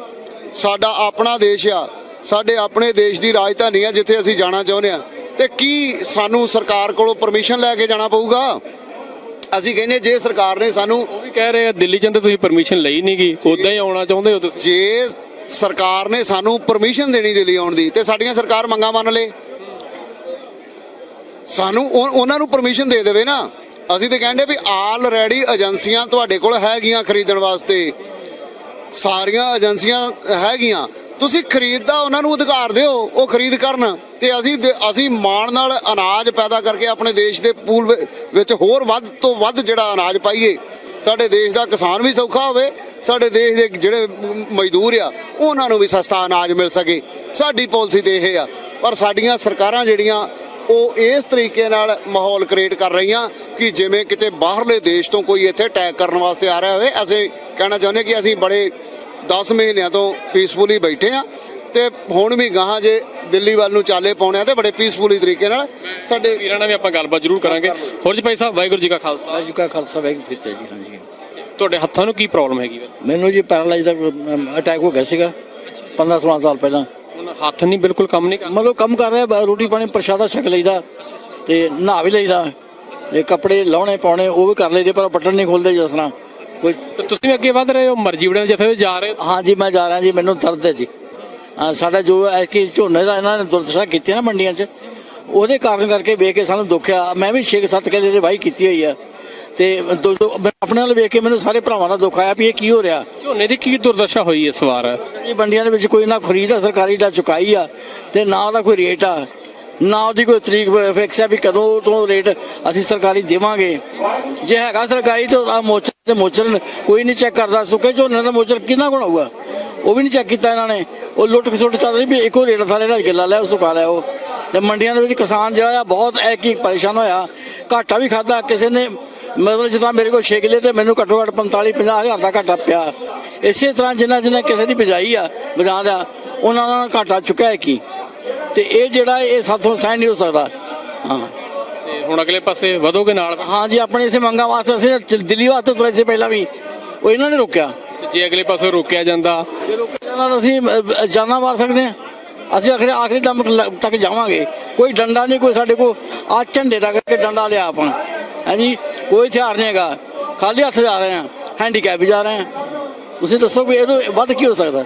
ਸਾਡਾ ਆਪਣਾ ਦੇਸ਼ ਆ। ਸਾਡੇ ਆਪਣੇ ਦੇਸ਼ ਦੀ ਰਾਜਧਾਨੀ ਆ ਜਿੱਥੇ ਅਸੀਂ ਜਾਣਾ ਚਾਹੁੰਦੇ ਆ। ਤੇ ਕੀ ਸਾਨੂੰ ਸਰਕਾਰ ਕੋਲੋਂ ਪਰਮਿਸ਼ਨ ਲੈ ਕੇ ਜਾਣਾ ਪਊਗਾ? ਅਸੀਂ ਕਹਿੰਦੇ ਜੇ ਸਰਕਾਰ ਨੇ ਸਾਨੂੰ ਉਹ ਵੀ ਕਹਿ ਰਹੇ ਆ ਦਿੱਲੀ ਜਾਂਦੇ ਤੁਸੀਂ ਪਰਮਿਸ਼ਨ ਲਈ ਨਹੀਂਗੀ ਉਦਾਂ ਹੀ ਆਉਣਾ ਚਾਹੁੰਦੇ ਹੋ ਤੁਸੀਂ? ਜੇ ਸਰਕਾਰ ਨੇ ਸਾਨੂੰ ਪਰਮਿਸ਼ਨ ਦੇਣੀ ਦਿੱਲੀ ਆਉਣ ਦੀ ਤੇ ਸਾਡੀਆਂ ਸਰਕਾਰ ਮੰਗਾ ਮੰਨ ਲੇ। ਸਾਨੂੰ ਉਹ- ਉਹਨਾਂ ਨੂੰ ਪਰਮਿਸ਼ਨ ਦੇ ਦੇਵੇ ਨਾ। ਅਸੀਂ ਤੇ ਕਹਿੰਦੇ ਵੀ ਆਲਰੇਡੀ ਏਜੰਸੀਆਂ ਤੁਹਾਡੇ ਕੋਲ ਹੈਗੀਆਂ ਖਰੀਦਣ ਵਾਸਤੇ। ਸਾਰੀਆਂ ਏਜੰਸੀਆਂ ਹੈਗੀਆਂ। ਤੁਸੀਂ ਖਰੀਦ ਦਾ ਉਹਨਾਂ ਨੂੰ ਅਧਿਕਾਰ ਦਿਓ, ਉਹ ਖਰੀਦ ਕਰਨ। ਤੇ ਅਸੀਂ ਦੇ- ਅਸੀਂ ਮਾਣ ਨਾਲ ਅਨਾਜ ਪੈਦਾ ਕਰਕੇ ਆਪਣੇ ਦੇਸ਼ ਦੇ ਪੂਲ ਵਿੱਚ ਹੋਰ ਵੱਧ ਤੋਂ ਵੱਧ ਜਿਹੜਾ ਅਨਾਜ ਪਾਈਏ। ਸਾਡੇ ਦੇਸ਼ ਦਾ ਕਿਸਾਨ ਵੀ ਸੌਖਾ ਹੋਵੇ, ਸਾਡੇ ਦੇਸ਼ ਦੇ ਜਿਹੜੇ ਮਜ਼ਦੂਰ ਆ, ਉਹਨਾਂ ਨੂੰ ਵੀ ਸਸਤਾ ਅਨਾਜ ਮਿਲ ਸਕੇ। ਸਾਡੀ ਪਾਲਿਸੀ ਤੇ ਇਹ ਆ। ਪਰ ਸਾਡੀਆਂ ਸਰਕਾਰਾਂ ਜਿਹੜੀਆਂ, ਉਹ ਇਸ ਤਰੀਕੇ ਨਾਲ ਮਾਹੌਲ ਕ੍ਰੀਏਟ ਕਰ ਰਹੀਆਂ ਕਿ ਜਿਵੇਂ ਕਿਤੇ ਬਾਹਰਲੇ ਦੇਸ਼ ਤੋਂ ਕੋਈ ਇੱਥੇ ਅਟੈਕ ਕਰਨ ਵਾਸਤੇ ਆ ਰਿਹਾ ਹੋਵੇ, ਅਸੀਂ ਕਹਿਣਾ ਚਾਹੁੰਦੇ ਕਿ ਅਸੀਂ ਬੜੇ 10 ਮਹੀਨਿਆਂ ਤੋਂ ਪੀਸਫੁਲੀ ਬੈਠੇ ਆ ਤੇ ਹੁਣ ਵੀ ਗਾਹਾਂ ਜੇ ਦਿੱਲੀ ਵੱਲ ਨੂੰ ਚਾਲੇ ਪਾਉਣੇ ਆ ਤੇ ਬੜੇ ਪੀਸਫੁਲੀ ਤਰੀਕੇ ਨਾਲ ਸਾਡੇ ਵੀਰਾਂ ਨਾਲ ਵੀ ਆਪਾਂ ਗੱਲਬਾਤ ਜ਼ਰੂਰ ਕਰਾਂਗੇ। ਹੋਰ ਜੀ ਭਾਈ ਸਾਹਿਬ ਵਾਹਿਗੁਰੂ ਜੀ ਕਾ ਖਾਲਸਾ। ਵਾਹਿਗੁਰੂ ਕਾ ਖਾਲਸਾ ਵਾਹਿਗੁਰੂ ਜੀ ਕੀ ਫਤਿਹ ਜੀ ਤੁਹਾਡੇ ਹੱਥਾਂ ਨੂੰ ਕੀ ਪ੍ਰੋਬਲਮ ਹੈਗੀ ਵੈਸੇ? ਮੈਨੂੰ ਜੀ ਪੈਰਾਲਾਈਜ਼ ਦਾ ਅਟੈਕ ਹੋ ਗਿਆ ਸੀਗਾ 15 16 ਸਾਲ ਪਹਿਲਾਂ। ਹੁਣ ਹੱਥ ਨਹੀਂ ਬਿਲਕੁਲ ਕੰਮ ਨਹੀਂ ਕਰਦਾ ਮਤਲਬ ਕੰਮ ਕਰ ਰਿਹਾ ਰੋਟੀ ਪਾਣੀ ਪ੍ਰਸ਼ਾਦਾ ਛਕ ਲਈਦਾ ਤੇ ਨਹਾ ਵੀ ਲਈਦਾ। ਇਹ ਕੱਪੜੇ ਲਾਉਣੇ ਪਾਉਣੇ ਉਹ ਵੀ ਕਰ ਲਈਦੇ ਪਰ ਬਟਨ ਨਹੀਂ ਖੁੱਲਦੇ ਜਿਸ ਤਰ੍ਹਾਂ। ਕੋਈ ਤੁਸੀਂ ਅੱਗੇ ਵਧ ਰਹੇ ਹੋ ਮਰਜ਼ੀ ਵੜਿਆਂ ਦੇ ਜਥੇ ਤੇ ਜਾ ਰਹੇ ਹੋ? ਹਾਂ ਜੀ ਮੈਂ ਜਾ ਰਿਹਾ ਜੀ ਮੈਨੂੰ ਦਰਦ ਹੈ ਜੀ। ਸਾਡਾ ਜੋ ਹੈ ਕਿ ਝੋਨੇ ਦਾ ਇਹਨਾਂ ਨੇ ਦੁਰਦਸ਼ਾ ਕੀਤੀ ਨਾ ਮੰਡੀਆਂ 'ਚ ਉਹਦੇ ਕਾਰਨ ਕਰਕੇ ਵੇਖ ਕੇ ਸਾਨੂੰ ਦੁੱਖ ਆ। ਮੈਂ ਵੀ 6-7 ਕਿੱਲੇ ਦੀ ਵਾਹੀ ਕੀਤੀ ਹੋਈ ਆ। ਤੇ ਦੋ- ਦੋ- ਮੈਂ ਆਪਣੇ ਨਾਲ ਵੇਖ ਕੇ ਮੈਨੂੰ ਸਾਰੇ ਭਰਾਵਾਂ ਦਾ ਦੁੱਖ ਆਇਆ ਵੀ ਇਹ ਕੀ ਹੋ ਰਿਹਾ। ਝੋਨੇ ਦੀ ਕੀ ਦੁਰਦਸ਼ਾ ਹੋਈ ਇਸ ਵਾਰ? ਇਹ ਮੰਡੀਆਂ ਦੇ ਵਿੱਚ ਕੋਈ ਨਾ ਖਰੀਦ ਆ ਸਰਕਾਰੀ ਦਾ ਚੁਕਾਈ ਆ ਤੇ ਨਾ ਉਹਦਾ ਕੋਈ ਰੇਟ ਆ। ਨਾ ਉਹਦੀ ਕੋਈ ਤਰੀਕ ਫਿਕਸ ਹੈ ਵੀ ਕਦੋਂ ਤੋਂ ਰੇਟ ਅਸੀਂ ਸਰਕਾਰੀ ਦੇਵਾਂਗੇ। ਜੇ ਹੈਗਾ ਸਰਕਾਰੀ ਤਾਂ ਆ ਮੋਚਰ ਤੇ ਮੋਚਰ ਕੋਈ ਨਹੀਂ ਚੈੱਕ ਕਰਦਾ। ਸੁੱਕੇ ਝੋਨੇ ਦਾ ਮੋਚਰ ਕਿੰਨਾ ਕੋਣ ਆਊਗਾ? ਉਹ ਵੀ ਨਹੀਂ ਚੈੱਕ ਕੀਤਾ ਇਹਨਾਂ ਨੇ। ਉਹ ਲੁੱਟ ਖਸੁੱਟ ਚੱਲ ਰਹੀ ਵੀ ਇੱਕੋ ਰੇਟ ਸਾਰੇ ਨਾਲ ਗਿੱਲਾ ਲੈ ਉਹ ਸੁਕਾ ਲਿਆ ਉਹ। ਤੇ ਮੰਡੀਆਂ ਦੇ ਵਿੱਚ ਕਿਸਾਨ ਜਿਹੜਾ ਆ ਬਹੁਤ ਐ ਕੀ ਪਰੇਸ਼ਾਨ ਹੋਇਆ। ਘਾਟਾ ਵੀ ਖਾਦਾ ਕਿਸੇ ਨੇ ਮਤਲਬ ਜਿੱਦਾਂ ਮੇਰੇ ਕੋਲ 6 ਕਿੱਲੇ ਤੇ ਮੈਨੂੰ ਘੱਟੋ ਘੱਟ 45 50 ਹਜ਼ਾਰ ਦਾ ਘਾਟਾ ਪਿਆ। ਇਸੇ ਤਰ੍ਹਾਂ ਜਿੰਨਾ ਜਿੰਨਾ ਕਿਸੇ ਦੀ ਬਿਜਾਈ ਆ ਬਜਾਂ ਦਾ ਉਹਨਾਂ ਦਾ ਘਾਟਾ ਚੁੱਕਿਆ ਹੈ ਕੀ? ਤੇ ਇਹ ਜਿਹੜਾ ਇਹ ਸਾਥੋਂ ਸਹਿਣ ਨਹੀਂ ਹੋ ਸਕਦਾ। ਹਾਂ। ਤੇ ਹੁਣ ਅਗਲੇ ਪਾਸੇ ਵਧੋਗੇ ਨਾਲ? ਹਾਂ ਜੀ ਆਪਣੇ ਇਸੇ ਮੰਗਾਂ ਵਾਸਤੇ ਅਸੀਂ ਦਿੱਲੀ ਵਾਸਤੇ ਤੁਰੇ ਸੀ ਪਹਿਲਾਂ ਵੀ। ਉਹ ਇਹਨਾਂ ਨੇ ਰੋਕਿਆ। ਜੇ ਅਗਲੇ ਪਾਸੇ ਰੋਕਿਆ ਜਾਂਦਾ? ਜੇ ਰੋਕਿਆ ਜਾਂਦਾ ਤਾਂ ਅਸੀਂ ਜਾਨਾਂ ਮਾਰ ਸਕਦੇ ਹਾਂ। ਅਸੀਂ ਆਖਰੀ ਆਖਰੀ ਦਮ ਤੱਕ ਜਾਵਾਂਗੇ। ਕੋਈ ਡੰਡਾ ਨਹੀਂ ਕੋਈ ਸਾਡੇ ਕੋਲ ਆ ਝੰਡੇ ਦਾ ਕਰਕੇ ਡੰਡਾ ਲਿਆ ਆਪਾਂ। ਹਾਂਜੀ ਕੋਈ ਹਥਿਆਰ ਨਹੀਂ ਹੈਗਾ। ਖਾਲੀ ਹੱਥ ਜਾ ਰਹੇ ਹਾਂ। ਹੈਂਡੀਕੈਪ ਵੀ ਜਾ ਰਹੇ ਹਾਂ। ਤੁਸੀਂ ਦੱਸੋ ਵੀ ਇਹਨੂੰ ਵੱਧ ਕੀ ਹੋ ਸਕਦਾ?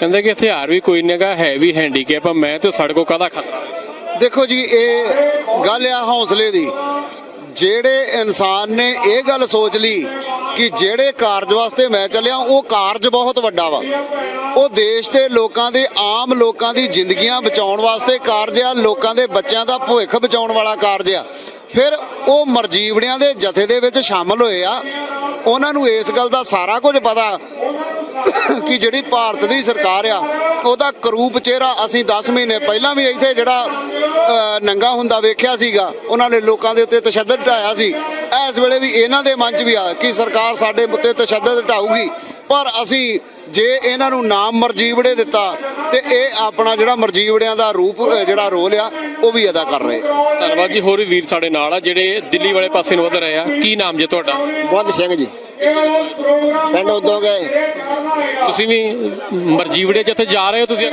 ਕਹਿੰਦੇ ਕਿ ਹਥਿਆਰ ਵੀ ਕੋਈ ਨਹੀਂਗਾ ਹੈ ਵੀ ਹੈਂਡੀਕੈਪ ਆ, ਮੈਂ ਤੇ ਸਾਡੇ ਕੋਲ ਕਾਹਦਾ ਖਤਰਾ? ਦੇਖੋ ਜੀ, ਇਹ ਗੱਲ ਆ ਹੌਸਲੇ ਦੀ। ਜਿਹੜੇ ਇਨਸਾਨ ਨੇ ਇਹ ਗੱਲ ਸੋਚ ਲਈ ਕਿ ਜਿਹੜੇ ਕਾਰਜ ਵਾਸਤੇ ਮੈਂ ਚੱਲਿਆ, ਉਹ ਕਾਰਜ ਬਹੁਤ ਵੱਡਾ ਵਾ। ਉਹ ਦੇਸ਼ ਦੇ ਲੋਕਾਂ ਦੇ, ਆਮ ਲੋਕਾਂ ਦੀ ਜ਼ਿੰਦਗੀਆਂ ਬਚਾਉਣ ਵਾਸਤੇ ਕਾਰਜ ਆ, ਲੋਕਾਂ ਦੇ ਬੱਚਿਆਂ ਦਾ ਭਵਿੱਖ ਬਚਾਉਣ ਵਾਲਾ ਕਾਰਜ ਆ। ਫਿਰ ਉਹ ਮਰਜੀਵੜਿਆਂ ਦੇ ਜਥੇ ਦੇ ਵਿੱਚ ਸ਼ਾਮਲ ਹੋਏ ਆ। ਉਹਨਾਂ ਨੂੰ ਇਸ ਗੱਲ ਦਾ ਸਾਰਾ ਕੁਝ ਪਤਾ। ਕਿ ਜਿਹੜੀ ਭਾਰਤ ਦੀ ਸਰਕਾਰ ਆ ਉਹਦਾ ਕਰੂਪ ਚਿਹਰਾ ਅਸੀਂ 10 ਮਹੀਨੇ ਪਹਿਲਾਂ ਵੀ ਇੱਥੇ ਜਿਹੜਾ ਨੰਗਾ ਹੁੰਦਾ ਵੇਖਿਆ ਸੀਗਾ ਉਹਨਾਂ ਨੇ ਲੋਕਾਂ ਦੇ ਉੱਤੇ ਤਸ਼ੱਦਦ ਢਾਇਆ ਸੀ। ਇਸ ਵੇਲੇ ਵੀ ਇਹਨਾਂ ਦੇ ਮਨ 'ਚ ਵੀ ਆ ਕਿ ਸਰਕਾਰ ਸਾਡੇ ਉੱਤੇ ਤਸ਼ੱਦਦ ਢਾਊਗੀ। ਪਰ ਅਸੀਂ ਜੇ ਇਹਨਾਂ ਨੂੰ ਨਾਮ ਮਰਜੀਵੜੇ ਦਿੱਤਾ ਤੇ ਇਹ ਆਪਣਾ ਜਿਹੜਾ ਮਰਜੀਵੜਿਆਂ ਦਾ ਰੂਪ ਜਿਹੜਾ ਰੋਲ ਆ ਉਹ ਵੀ ਅਦਾ ਕਰ ਰਹੇ ਧੰਨਵਾਦ ਜੀ ਹੋਰ ਵੀ ਵੀਰ ਸਾਡੇ ਨਾਲ ਆ ਜਿਹੜੇ ਦਿੱਲੀ ਵਾਲੇ ਪਾਸੇ ਨੂੰ ਵਧ ਰਹੇ ਆ। ਕੀ ਨਾਮ ਜੇ ਤੁਹਾਡਾ? ਬੁੱਧ ਸਿੰਘ ਜੀ। ਪਿੰਡ ਉਦੋਂ ਗਏ। ਤੁਸੀਂ ਵੀ ਮਰਜੀਵੜੇ ਜਿੱਥੇ ਜਾ ਰਹੇ ਹੋ ਤੁਸੀਂ?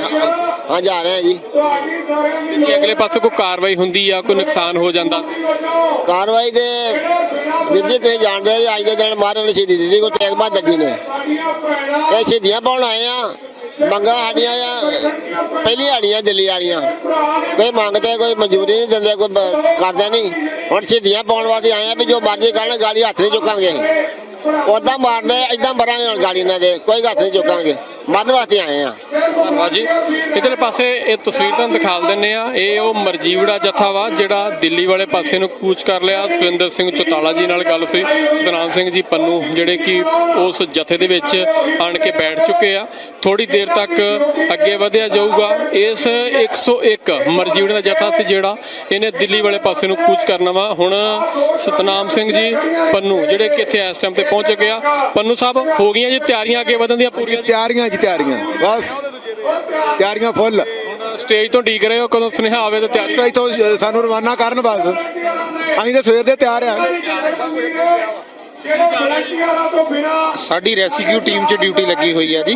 ਹਾਂ ਜਾ ਰਹੇ ਹਾਂ ਜੀ। ਜੇ ਅਗਲੇ ਪਾਸੇ ਕੋਈ ਕਾਰਵਾਈ ਹੁੰਦੀ ਆ ਕੋਈ ਨੁਕਸਾਨ ਹੋ ਜਾਂਦਾ। ਕਾਰਵਾਈ ਦੇ ਵੀਰ ਜੀ ਤੁਸੀਂ ਜਾਣਦੇ ਹੋ ਅੱਜ ਦੇ ਦਿਨ ਮਹਾਰਾਜ ਨੇ ਸ਼ਹੀਦੀ ਦਿੱਤੀ ਕੋਈ ਤੇਗ ਬਹਾਦਰ ਜੀ ਨੇ। ਤੇ ਸ਼ਹੀਦੀਆਂ ਪਾਉਣ ਆਏ ਆ ਮੰਗਾਂ ਸਾਡੀਆਂ ਆ ਪਹਿਲੀ ਆੜੀਆਂ ਦਿੱਲੀ ਵਾਲੀਆਂ ਕੋਈ ਮੰਗਦੇ ਕੋਈ ਮਨਜ਼ੂਰੀ ਨਹੀਂ ਦਿੰਦੇ ਕੋਈ ਕਰਦੇ ਨਹੀਂ। ਹੁਣ ਸ਼ਹੀਦੀਆਂ ਪਾਉਣ ਵਾਸਤੇ ਆਏ ਆ ਵੀ ਜੋ ਮਰਜ਼ੀ ਕਰਨ ਗਾੜੀ ਹੱਥ ਨਹੀਂ ਚੁੱਕਾਂਗੇ ਉਦਾਂ ਮਾਰਨੇ ਇਦਾਂ ਮਰਾਂਗੇ ਹੁਣ ਗਾੜੀ ਇਹਨਾਂ ਦੇ ਕੋਈ ਹੱਥ ਨਹੀਂ ਚੁੱਕਾਂਗੇ। ਮਰਨ ਵਾਸਤੇ ਆਏ ਆ। ਧੰਨਵਾਦ ਜੀ। ਇਧਰਲੇ ਪਾਸੇ ਇਹ ਤਸਵੀਰ ਤੁਹਾਨੂੰ ਦਿਖਾ ਦਿੰਨੇ ਆ ਇਹ ਉਹ ਮਰਜੀਵੜਾ ਜਥਾ ਵਾ ਜਿਹੜਾ ਦਿੱਲੀ ਵਾਲੇ ਪਾਸੇ ਨੂੰ ਕੂਚ ਕਰ ਲਿਆ। ਸੁਰਿੰਦਰ ਸਿੰਘ ਚੌਤਾਲਾ ਜੀ ਨਾਲ ਗੱਲ ਸੀ ਸਤਨਾਮ ਸਿੰਘ ਜੀ ਪੰਨੂ ਜਿਹੜੇ ਕਿ ਉਸ ਜਥੇ ਦੇ ਵਿੱਚ ਆਣ ਕੇ ਬੈਠ ਚੁੱਕੇ ਆ। ਥੋੜੀ ਦੇਰ ਤੱਕ ਅੱਗੇ ਵਧਿਆ ਜਾਊਗਾ। ਇਸ 101 ਮਰਜੀਵੜੇ ਦਾ ਜਥਾ ਸੀ ਜਿਹੜਾ ਇਹਨੇ ਦਿੱਲੀ ਵਾਲੇ ਪਾਸੇ ਨੂੰ ਕੂਚ ਕਰਨਾ ਵਾ। ਹੁਣ ਸਤਨਾਮ ਸਿੰਘ ਜੀ ਪੰਨੂ ਜਿਹੜੇ ਕਿ ਇੱਥੇ ਇਸ ਟਾਈਮ ਤੇ ਪਹੁੰਚ ਚੁੱਕੇ ਆ। ਪੰਨੂ ਸਾਹਿਬ ਹੋ ਗਈਆਂ ਜੀ ਤਿਆਰੀਆਂ ਅੱਗੇ ਵਧਣ ਦੀਆਂ ਪੂਰੀਆਂ? ਤਿਆਰੀਆਂ ਜੀ ਤਿਆਰੀਆਂ? ਬਸ। ਤਿਆਰੀਆਂ ਫੁੱਲ। ਹੁਣ ਸਟੇਜ ਤੋਂ ਡੀਕ ਰਹੇ ਹੋ? ਕਦੋਂ ਸੁਨੇਹਾ ਆਵੇ ਤਾਂ ਤਿਆਰੀ? ਇੱਥੋਂ ਸਾਨੂੰ ਰਵਾਨਾ ਕਰਨ ਬਸ। ਅਸੀਂ ਤਾਂ ਸਵੇਰ ਦੇ ਤਿਆਰ ਆ। ਸਾਡੀ ਰੈਸਕਿਊ ਟੀਮ 'ਚ ਡਿਊਟੀ ਲੱਗੀ ਹੋਈ ਹੈ ਜੀ।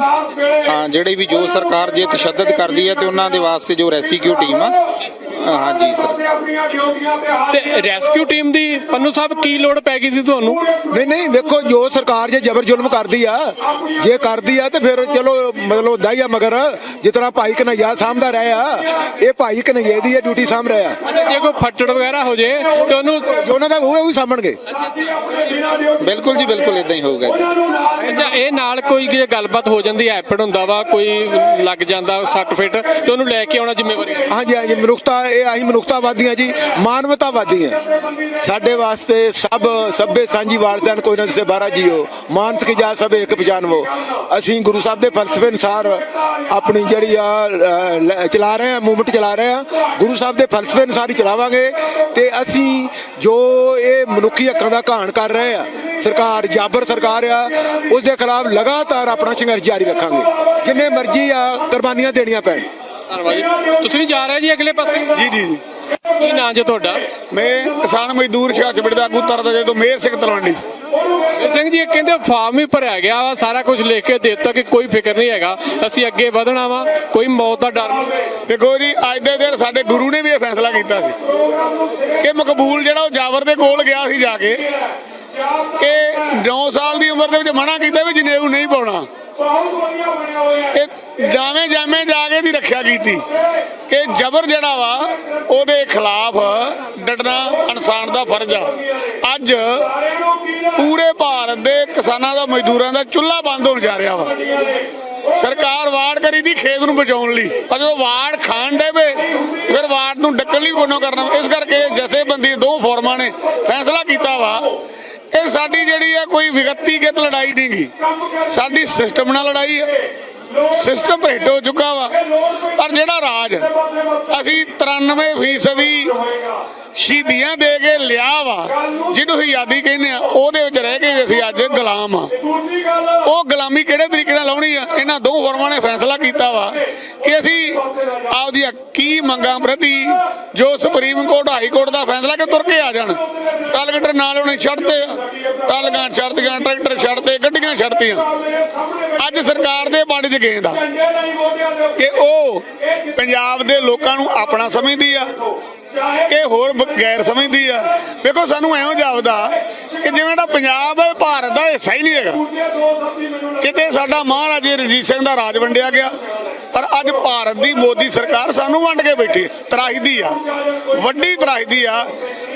ਹਾਂ ਜਿਹੜੇ ਵੀ ਜੋ ਸਰਕਾਰ ਜੇ ਤਸ਼ੱਦਦ ਕਰਦੀ ਹੈ ਤੇ ਉਹਨਾਂ ਦੇ ਵਾਸਤੇ ਜੋ ਰੈਸਕਿਊ ਟੀਮ ਆ ਹਾਂਜੀ ਸਰ। ਤੇ ਰੈਸਕਿਊ ਟੀਮ ਦੀ ਪੰਨੂ ਸਾਹਿਬ ਕੀ ਲੋੜ ਪੈ ਗਈ ਸੀ ਤੁਹਾਨੂੰ? ਨਹੀਂ ਨਹੀਂ ਵੇਖੋ ਜੋ ਸਰਕਾਰ ਜੇ ਜ਼ਬਰ ਜ਼ੁਲਮ ਕਰਦੀ ਆ ਜੇ ਕਰਦੀ ਆ ਤੇ ਫਿਰ ਚਲੋ ਮਤਲਬ ਦਾਈਆ ਮਗਰ ਤਰ੍ਹਾਂ ਭਾਈ ਕਨਈਆ ਸਾਹਮਦਾ ਰਿਹਾ ਇਹ ਭਾਈ ਕਨਈਏ ਦੀ ਇਹ ਡਿਊਟੀ ਸਾਂਭ ਰਿਹਾ ਅੱਛਾ ਜੇ ਕੋਈ ਫੱਟੜ ਵਗੈਰਾ ਹੋ ਜੇ ਤੇ ਉਹਨੂੰ ਉਹਨਾਂ ਦਾ ਉਹ ਉਹ ਹੀ ਸਾਂਭਣਗੇ ਬਿਲਕੁਲ ਜੀ ਬਿਲਕੁਲ ਇਦਾਂ ਹੀ ਹੋਊਗਾ ਅੱਛਾ ਇਹ ਨਾਲ ਕੋਈ ਜੇ ਗੱਲਬਾਤ ਹੋ ਜਾਂਦੀ ਐਪਡ ਹੁੰਦਾ ਵਾ ਕੋਈ ਲੱਗ ਜਾਂਦਾ ਸੱਟ ਫਿੱਟ ਤੇ ਉਹਨੂੰ ਲੈ ਕੇ ਆਉਣਾ ਜ਼ਿੰਮੇਵਾਰੀ। ਹੈ। ਹਾਂਜੀ ਹਾਂਜੀ ਮਨੁੱਖਤਾ ਇਹ ਆਹੀ ਮਨੁੱਖਤਾਵਾਦੀਆਂ ਜੀ ਮਾਨਵਤਾਵਾਦੀਆਂ ਸਾਡੇ ਵਾਸਤੇ ਸਭ ਸਭੇ ਸਾਂਝੀ ਵਾਰਦਨ ਕੋਈ ਨਾ ਸੇ ਬਾਰਾ ਜੀਓ। ਮਾਨਸ ਕੀ ਜਾ ਸਭ ਇੱਕ ਪਛਾਨਵੋ ਅਸੀਂ ਗੁਰੂ ਸਾਹਿਬ ਦੇ ਫਲਸਫੇ ਅਨੁਸਾਰ ਆਪਣੀ ਜਿਹੜੀ ਆ ਚਲਾ ਰਹੇ ਆ ਮੂਵਮੈਂਟ ਚਲਾ ਰਹੇ ਆ ਗੁਰੂ ਸਾਹਿਬ ਦੇ ਫਲਸਫੇ ਅਨੁਸਾਰ ਹੀ ਚਲਾਵਾਂਗੇ। ਤੇ ਅਸੀਂ ਜੋ ਇਹ ਮਨੁੱਖੀ ਹੱਕਾਂ ਦਾ ਘਾਣ ਕਰ ਰਹੇ ਆ ਸਰਕਾਰ, ਜਾਬਰ ਸਰਕਾਰ ਆ ਉਸ ਦੇ ਖਿਲਾਫ ਲਗਾਤਾਰ ਆਪਣਾ ਸੰਘਰਸ਼ ਜਾਰੀ ਰੱਖਾਂਗੇ। ਜਿੰਨੇ ਮਰਜ਼ੀ ਆ ਕੁਰਬਾਨੀਆਂ ਦੇਣੀਆਂ ਪੈਣ। ਧੰਨਵਾਦ ਜੀ। ਤੁਸੀਂ ਜਾ ਰਹੇ ਜੀ ਅਗਲੇ ਪਾਸੇ? ਜੀ ਜੀ ਜੀ। ਕੀ ਨਾਂ ਜੇ ਤੁਹਾਡਾ? ਮੈਂ ਕਿਸਾਨ ਮਜ਼ਦੂਰ ਸ਼ਾਹ ਬਿਰਦਾ ਆਗੂ ਤਰਦਾ ਜਦੋਂ ਮੇਰ ਸਿੰਘ ਤਲਵੰਡੀ। ਵੀਰ ਸਿੰਘ ਜੀ ਇਹ ਕਹਿੰਦੇ ਫਾਰਮ ਹੀ ਭਰਿਆ ਗਿਆ ਵਾ ਸਾਰਾ ਕੁਝ ਲਿਖ ਕੇ ਦੇ ਦਿੱਤਾ ਕਿ ਕੋਈ ਫਿਕਰ ਨਹੀਂ ਹੈਗਾ। ਅਸੀਂ ਅੱਗੇ ਵਧਣਾ ਵਾ ਕੋਈ ਮੌਤ ਦਾ ਡਰ ਨਹੀਂ। ਦੇਖੋ ਜੀ ਅੱਜ ਦੇ ਦਿਨ ਸਾਡੇ ਗੁਰੂ ਨੇ ਵੀ ਇਹ ਫੈਸਲਾ ਕੀਤਾ ਸੀ ਕਿ ਮਕਬੂਲ ਜਿਹੜਾ ਉਹ ਜਾਵਰ ਦੇ ਕੋਲ ਗਿਆ ਸੀ ਜਾ ਕੇ ਕਿ 9 ਸਾਲ ਦੀ ਉਮਰ ਦੇ ਵਿੱਚ ਮਨਾ ਕੀਤਾ ਵੀ ਜਨੇਊ ਨਹੀਂ ਪਾਉਣਾ। ਇਹ ਜਾਵੇਂ ਜਾਵੇਂ ਜਾ ਕੇ ਦੀ ਰੱਖਿਆ ਕੀਤੀ। ਕਿ ਜ਼ਬਰ ਜਿਹੜਾ ਵਾ, ਉਹਦੇ ਖਿਲਾਫ ਡਟਣਾ ਇਨਸਾਨ ਦਾ ਫਰਜ਼ ਆ। ਅੱਜ ਪੂਰੇ ਭਾਰਤ ਦੇ ਕਿਸਾਨਾਂ ਦਾ, ਮਜ਼ਦੂਰਾਂ ਦਾ ਚੁੱਲ੍ਹਾ ਬੰਦ ਹੋਣ ਜਾ ਰਿਹਾ ਵਾ। ਸਰਕਾਰ ਵਾੜ ਕਰੀ ਦੀ ਖੇਤ ਨੂੰ ਬਚਾਉਣ ਲਈ। ਪਰ ਜਦੋਂ ਵਾੜ ਖਾਣ ਦੇਵੇ ਫਿਰ ਵਾੜ ਨੂੰ ਡੱਕਣ ਲਈ ਕੋਨੋਂ ਕਰਨਾ। ਇਸ ਕਰਕੇ ਜਥੇਬੰਦੀ ਦੋ ਫੋਰਮਾਂ ਨੇ। ਫੈਸਲਾ ਕੀਤਾ ਵਾ ਇਹ ਸਾਡੀ ਜਿਹੜੀ ਆ ਕੋਈ ਵਿਗਤੀਗਤ ਲੜਾਈ ਨਹੀਂ ਗੀ। ਸਾਡੀ ਸਿਸਟਮ ਨਾਲ ਲੜਾਈ ਹੈ ਸਿਸਟਮ ਭੇਟ ਹੋ ਚੁੱਕਾ ਵਾ। ਪਰ ਜਿਹੜਾ ਰਾਜ, ਅਸੀਂ 93 ਫੀਸਦੀ ਸ਼ਹੀਦੀਆਂ ਦੇ ਕੇ ਲਿਆ ਵਾ। ਜਿਹਨੂੰ ਅਸੀਂ ਆਜ਼ਾਦੀ ਕਹਿੰਦੇ ਆ, ਉਹਦੇ ਵਿੱਚ ਰਹਿ ਕੇ ਵੀ ਅਸੀਂ ਅੱਜ ਗੁਲਾਮ ਆ। ਉਹ ਗੁਲਾਮੀ ਕਿਹੜੇ ਤਰੀਕੇ ਨਾਲ ਲਾਉਣੀ ਆ? ਇਹਨਾਂ ਦੋ ਫਰਮਾਂ ਨੇ ਫੈਸਲਾ ਕੀਤਾ ਵਾ ਕਿ ਅਸੀਂ ਆਪਦੀਆਂ ਕੀ ਮੰਗਾਂ ਪ੍ਰਤੀ ਜੋ ਸੁਪਰੀਮ ਕੋਰਟ ਹਾਈ ਕੋਰਟ ਦਾ ਫੈਸਲਾ ਕਿ ਤੁਰ ਕੇ ਆ ਜਾਣ। ਟਾਰਗੇਟਰ ਨਾਲ ਉਹਨੇ ਛੱਡਦੇ ਆ ਟਾਲਗਾਂ ਛੱਡਦੀਆਂ ਟਰੈਕਟਰ ਛੱਡਦੇ ਗੱਡੀਆਂ ਛੱਡਤੀਆਂ। ਅੱਜ ਸਰਕਾਰ ਦੇ ਬਾਣੇ 'ਚ ਗੇਂਦ ਆ। ਕਿ ਉਹ ਪੰਜਾਬ ਦੇ ਲੋਕਾਂ ਨੂੰ ਆਪਣਾ ਸਮਝਦੀ ਆ ਕਿ ਹੋਰ ਬ- ਗੈਰ ਸਮਝਦੀ ਆ। ਵੇਖੋ, ਸਾਨੂੰ ਐਵੇਂ ਜਾਪਦਾ ਕਿ ਜਿਵੇਂ ਦਾ ਪੰਜਾਬ ਭਾਰਤ ਦਾ ਹਿੱਸਾ ਹੀ ਨਹੀਂ ਹੈਗਾ। ਕਿਤੇ ਸਾਡਾ ਮਹਾਰਾਜੇ ਰਣਜੀਤ ਸਿੰਘ ਦਾ ਰਾਜ ਵੰਡਿਆ ਗਿਆ, ਪਰ ਅੱਜ ਭਾਰਤ ਦੀ ਮੋਦੀ ਸਰਕਾਰ ਸਾਨੂੰ ਵੰਡ ਕੇ ਬੈਠੀ ਤਰਾਹੀਦੀ ਆ। ਵੱਡੀ ਤਰਾਹੀਦੀ ਆ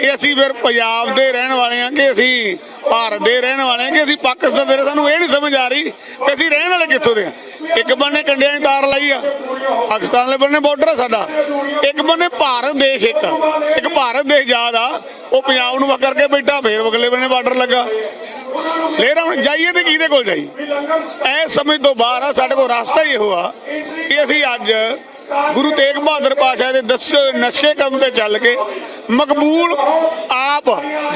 ਕਿ ਅਸੀਂ ਫਿਰ ਪੰਜਾਬ ਦੇ ਰਹਿਣ ਵਾਲੇ ਆ ਕਿ ਅਸੀਂ ਭਾਰਤ ਦੇ ਰਹਿਣ ਵਾਲੇ ਆ, ਕਿ ਅਸੀਂ ਪਾਕਿਸਤਾਨ ਦੇ ਰਹੇ। ਸਾਨੂੰ ਇਹ ਨਹੀਂ ਸਮਝ ਆ ਰਹੀ ਕਿ ਅਸੀਂ ਰਹਿਣ ਵਾਲੇ ਕਿੱਥੋਂ ਦੇ ਆ। ਇੱਕ ਬੰਨੇ ਕੰਡਿਆਂ ਦੀ ਤਾਰ ਲਾਈ ਆ। ਪਾਕਿਸਤਾਨ ਦੇ ਬੰਨੇ ਬਾਰਡਰ ਆ ਸਾਡਾ। ਇੱਕ ਬੰਨੇ ਭਾਰਤ ਦੇਸ਼ ਇੱਕ। ਇੱਕ ਭਾਰਤ ਦੇਸ਼ ਯਾਦ ਆ। ਉਹ ਪੰਜਾਬ ਨੂੰ ਵਕ ਕਰਕੇ ਬੈਠਾ, ਫੇਰ ਅਗਲੇ ਬੰਨੇ ਬਾਰਡਰ ਲੱਗਾ। ਲੇਰਾ ਹੁਣ ਜਾਈਏ ਤੇ ਕਿਹਦੇ ਕੋਲ ਜਾਈਏ? ਐ ਸਮਝ ਤੋਂ ਬਾਹਰ ਆ, ਸਾਡੇ ਕੋਲ ਰਸਤਾ ਹੀ ਇਹੋ ਆ ਕਿ ਅਸੀਂ ਅੱਜ ਗੁਰੂ ਤੇਗ ਬਹਾਦਰ ਪਾਸ਼ਾ ਦੇ ਦਸ ਨਸ਼ਕੇ ਕਦਮ ਤੇ ਚੱਲ ਕੇ ਮਕਬੂਲ ਆਪ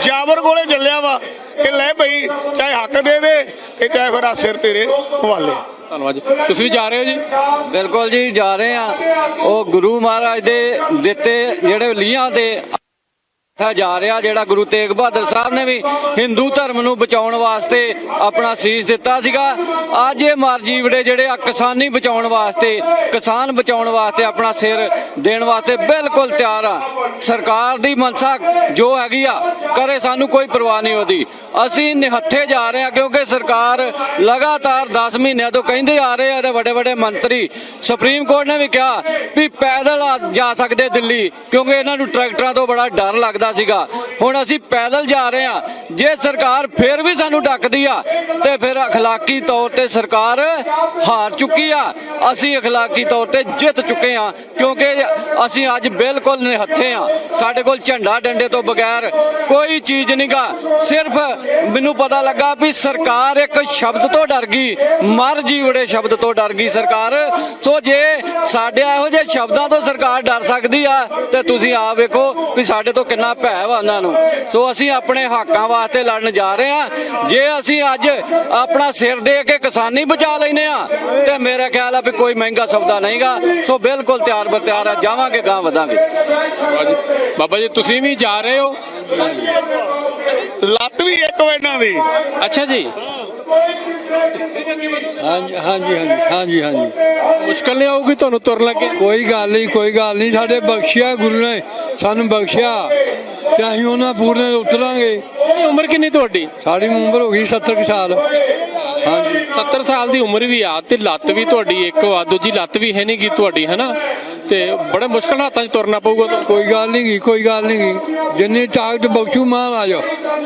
ਜਾਬਰ ਕੋਲੇ ਚੱਲਿਆ ਵਾ ਕਿ ਲੈ ਭਈ, ਚਾਹੇ ਹੱਕ ਦੇ ਦੇ ਤੇ ਚਾਹੇ ਫਿਰ ਆ ਸਿਰ ਤੇਰੇ ਹਵਾਲੇ। ਧੰਨਵਾਦ ਜੀ। ਤੁਸੀਂ ਵੀ ਜਾ ਰਹੇ ਹੋ ਜੀ? ਬਿਲਕੁਲ ਜੀ, ਜਾ ਰਹੇ ਆ ਉਹ ਗੁਰੂ ਮਹਾਰਾਜ ਦੇ ਦਿੱਤੇ ਜਿਹੜੇ ਲੀਹਾਂ ਤੇ ਆ ਜਾ ਰਿਹਾ, ਜਿਹੜਾ ਗੁਰੂ ਤੇਗ ਬਹਾਦਰ ਸਾਹਿਬ ਨੇ ਵੀ ਹਿੰਦੂ ਧਰਮ ਨੂੰ ਬਚਾਉਣ ਵਾਸਤੇ ਆਪਣਾ ਸੀਸ ਦਿੱਤਾ ਸੀਗਾ। ਅੱਜ ਇਹ ਮਾਰਜੀਵੜੇ ਜਿਹੜੇ ਆ ਕਿਸਾਨੀ ਬਚਾਉਣ ਵਾਸਤੇ, ਕਿਸਾਨ ਬਚਾਉਣ ਵਾਸਤੇ ਆਪਣਾ ਸਿਰ ਦੇਣ ਵਾਸਤੇ ਬਿਲਕੁਲ ਤਿਆਰ ਆ। ਸਰਕਾਰ ਦੀ ਮਨਸਾ ਜੋ ਹੈਗੀ ਆ, ਕਰੇ ਸਾਨੂੰ ਕੋਈ ਪਰਵਾਹ ਨਹੀਂ ਉਹਦੀ। ਅਸੀਂ ਨਿਹੱਥੇ ਜਾ ਰਹੇ ਆ ਕਿਉਂਕਿ ਸਰਕਾਰ ਲਗਾਤਾਰ 10 ਮਹੀਨਿਆਂ ਤੋਂ ਕਹਿੰਦੇ ਆ ਰਹੇ ਆ ਤੇ ਵੱਡੇ ਵੱਡੇ ਮੰਤਰੀ ਸੁਪਰੀਮ ਕੋਰਟ ਨੇ ਵੀ ਕਿਹਾ ਵੀ ਪੈਦਲ ਆ- ਜਾ ਸਕਦੇ ਦਿੱਲੀ ਕਿਉਂਕਿ ਇਹਨਾਂ ਨੂੰ ਟਰੈਕਟਰਾਂ ਤੋਂ ਬੜਾ ਡਰ ਲੱਗਦਾ ਸੀਗਾ। ਹੁਣ ਅਸੀਂ ਪੈਦਲ ਜਾ ਰਹੇ ਹਾਂ। ਜੇ ਸਰਕਾਰ ਫਿਰ ਵੀ ਸਾਨੂੰ ਡੱਕਦੀ ਆ ਤੇ ਫਿਰ اخلاقی ਤੌਰ ਤੇ ਸਰਕਾਰ ਹਾਰ ਚੁੱਕੀ ਆ ਅਸੀਂ اخلاقی ਤੌਰ ਤੇ ਜਿੱਤ ਚੁੱਕੇ ਆ ਕਿਉਂਕਿ ਅਸੀਂ ਅੱਜ ਬਿਲਕੁਲ ਨਿਹੱਥੇ ਆ ਸਾਡੇ ਕੋਲ ਝੰਡਾ ਡੰਡੇ ਤੋਂ ਬਗੈਰ ਕੋਈ ਚੀਜ਼ ਨਹੀਂਗਾ ਸਿਰਫ ਮੈਨੂੰ ਪਤਾ ਲੱਗਾ ਵੀ ਸਰਕਾਰ ਇੱਕ ਸ਼ਬਦ ਤੋਂ ਡਰ ਗਈ ਮਰ ਜੀਵੜੇ ਸ਼ਬਦ ਤੋਂ ਡਰ ਗਈ ਸਰਕਾਰ ਸੋ ਜੇ ਸਾਡੇ ਇਹੋ ਜਿਹੇ ਸ਼ਬਦਾਂ ਤੋਂ ਸਰਕਾਰ ਡਰ ਸਕਦੀ ਆ ਤੇ ਤੁਸੀਂ ਆਪ ਵੇਖੋ ਵੀ ਸਾਡੇ ਤੋਂ ਕਿੰਨਾ ਭੈ ਵਾ ਉਹਨਾਂ ਨੂੰ ਸੋ ਅਸੀਂ ਆਪਣੇ ਹੱਕਾਂ ਵਾਸਤੇ ਲੜਨ ਜਾ ਰਹੇ ਆ ਜੇ ਅਸੀਂ ਅੱਜ ਆਪਣਾ ਸਿਰ ਦੇ ਕੇ ਕਿਸਾਨੀ ਬਚਾ ਲੈਨੇ ਆ ਤੇ ਮੇਰਾ ਖਿਆਲ ਆ ਵੀ ਕੋਈ ਮਹਿੰਗਾ ਸੌਦਾ ਨਹੀਂਗਾ। ਸੋ ਬਿਲਕੁਲ ਤਿਆਰ ਬਰ ਤਿਆਰ ਆ ਜਾਵਾਂਗੇ ਗਾਂ ਵਧਾਂਗੇ। ਬਾਬਾ ਜੀ ਤੁਸੀਂ ਵੀ ਜਾ ਰਹੇ ਹੋ? ਲੱਤ ਵੀ ਇੱਕ ਵੈਨਾਂ ਦੀ। ਅੱਛਾ ਜੀ। ਹਾਂਜੀ ਹਾਂਜੀ ਹਾਂਜੀ ਹਾਂਜੀ ਹਾਂਜੀ। ਮੁਸ਼ਕਲ ਨਹੀਂ ਆਊਗੀ ਤੁਹਾਨੂੰ ਤੁਰਨ ਲੱਗੇ? ਕੋਈ ਗੱਲ ਨਹੀਂ ਕੋਈ ਗੱਲ ਨਹੀਂ। ਸਾਡੇ ਬਖਸ਼ਿਆ ਗੁਰੂ ਨੇ ਸਾਨੂੰ ਬਖਸ਼ਿਆ। ਤੇ ਅਸੀਂ ਉਹਨਾਂ ਪੂਰਨੇ ਉਤਰਾਂਗੇ। ਇਹ ਉਮਰ ਕਿੰਨੀ ਤੁਹਾਡੀ? ਸਾਡੀ ਉਮਰ ਹੋ ਗਈ 70 ਕੁ ਸਾਲ। ਹਾਂਜੀ। 70 ਸਾਲ ਦੀ ਉਮਰ ਵੀ ਆ ਤੇ ਲੱਤ ਵੀ ਤੁਹਾਡੀ ਇੱਕ ਵਾ ਦੂਜੀ ਲੱਤ ਵੀ ਹੈ ਨਹੀਂ ਗੀ ਤੁਹਾਡੀ ਹੈਨਾ? ਤੇ ਬੜੇ ਮੁਸ਼ਕਲ ਹਾਲਾਤਾਂ 'ਚ ਤੁਰਨਾ ਪਊਗਾ ਕੋਈ ਗੱਲ ਨਹੀਂ ਗੀ ਕੋਈ ਗੱਲ ਨਹੀਂ ਗੀ। ਜਿੰਨੀ ਤਾਕਤ ਬਖਸ਼ੂ ਮਹਾਰਾਜ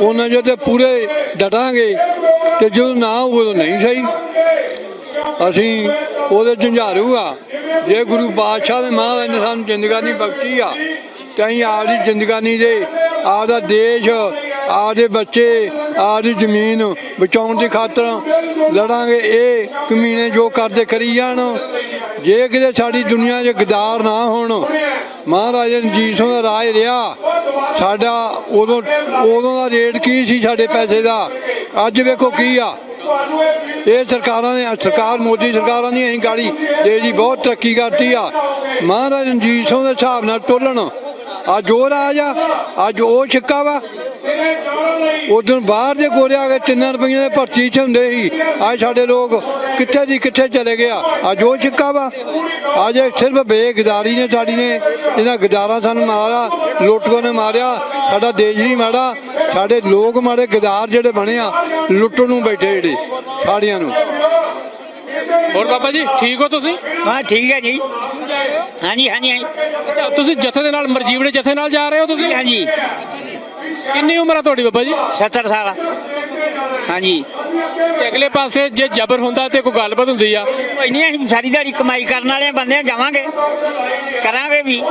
ਉਹਨਾਂ ਜੇ ਤੇ ਪੂਰੇ ਡਟਾਂਗੇ। ਤੇ ਜਦੋਂ ਨਾ ਉਦੋਂ ਨਹੀਂ ਸਹੀ। ਅਸੀਂ ਉਹਦੇ ਝੰਝਾਰੂ ਆ। ਜੇ ਗੁਰੂ ਬਾਦਸ਼ਾਹ ਦੇ ਮਹਾਰਾਜ ਨੇ ਸਾਨੂੰ ਜ਼ਿੰਦਗਾਨੀ ਬਖਸ਼ੀ ਆ ਤੇ ਅਸੀਂ ਆਪਦੀ ਜ਼ਿੰਦਗਾਨੀ ਦੇ, ਆਪਦਾ ਦੇਸ਼, ਆਪਦੇ ਬੱਚੇ, ਆਪਦੀ ਜ਼ਮੀਨ ਬਚਾਉਣ ਦੀ ਖਾਤਰ ਲੜਾਂਗੇ। ਇਹ ਕਮੀਨੇ ਜੋ ਕਰਦੇ ਕਰੀ ਜਾਣ। ਜੇ ਕਿਤੇ ਸਾਡੀ ਦੁਨੀਆ 'ਚ ਗਦਾਰ ਨਾ ਹੋਣ, ਮਹਾਰਾਜਾ ਰਣਜੀਤ ਸਿੰਘ ਦਾ ਰਾਜ ਰਿਹਾ, ਸਾਡਾ ਉਦੋਂ ਉਦੋਂ ਦਾ ਰੇਟ ਕੀ ਸੀ ਸਾਡੇ ਪੈਸੇ ਦਾ? ਅੱਜ ਵੇਖੋ ਕੀ ਆ। ਇਹ ਸਰਕਾਰਾਂ ਨੇ, ਸਰਕਾਰ, ਮੋਦੀ ਸਰਕਾਰਾਂ ਦੀ ਅਸੀਂ ਗਾੜੀ ਦੇ ਜੀ ਬਹੁਤ ਤਰੱਕੀ ਕਰਤੀ ਆ। ਮਹਾਰਾਜਾ ਰਣਜੀਤ ਸਿੰਘ ਦੇ ਹਿਸਾਬ ਨਾਲ ਟੋਲਣ ਅੱਜ ਉਹ ਰਾਜ ਆ, ਅੱਜ ਉਹ ਛਿੱਕਾ ਵਾ। ਉਦੋਂ ਬਾਹਰ ਦੇ ਗੋਰੇ ਆ ਕੇ ਤਿੰਨ ਰੁਪਈਏ ਦੇ ਭਰਤੀ ਚ ਹੁੰਦੇ ਸੀ। ਅੱਜ ਸਾਡੇ ਲੋਕ ਕਿੱਥੇ ਦੀ ਕਿੱਥੇ ਚਲੇ ਗਿਆ ਅੱਜ ਉਹ ਛਿੱਕਾ ਵਾ। ਅੱਜ ਸਿਰਫ ਬੇਗਦਾਰੀ ਨੇ ਸਾਡੀ ਨੇ। ਇਹਨਾਂ ਗਦਾਰਾਂ ਸਾਨੂੰ ਮਾਰਿਆ ਲੁੱਟਕੋ ਨੇ ਮਾਰਿਆ। ਸਾਡਾ ਦੇਸ਼ ਨਹੀਂ ਮਾੜਾ। ਸਾਡੇ ਲੋਕ ਮਾੜੇ ਗਦਾਰ ਜਿਹੜੇ ਬਣੇ ਆ, ਲੁੱਟਣ ਨੂੰ ਬੈਠੇ ਜਿਹੜੇ, ਸਾੜੀਆਂ ਨੂੰ। ਹੋਰ ਬਾਬਾ ਜੀ ਠੀਕ ਹੋ ਤੁਸੀਂ? ਹਾਂ ਠੀਕ ਹੈ ਜੀ। ਹਾਂਜੀ ਹਾਂਜੀ ਹਾਂਜੀ। ਅੱਛਾ ਤੁਸੀਂ ਜਥੇ ਦੇ ਨਾਲ ਮਰਜੀਵੜੇ ਜਥੇ ਨਾਲ ਜਾ ਰਹੇ ਹੋ ਤੁਸੀਂ? ਹਾਂਜੀ ਕਿੰਨੀ ਉਮਰ ਆ ਤੁਹਾਡੀ ਬਾਬਾ ਜੀ? 70 ਸਾਲ ਹਾਂਜੀ। ਤੇ ਅਗਲੇ ਪਾਸੇ ਜੇ ਜ਼ਬਰ ਹੁੰਦਾ ਤੇ ਕੋਈ ਗੱਲਬਾਤ ਹੁੰਦੀ ਆ? ਕੋਈ ਨਹੀਂ ਅਸੀਂ ਸਾਰੀ ਦਿਹਾੜੀ ਕਮਾਈ ਕਰਨ ਵਾਲੇ ਬੰਦੇ ਆ, ਜਾਵਾਂਗੇ। ਕਰਾਂਗੇ ਵੀ।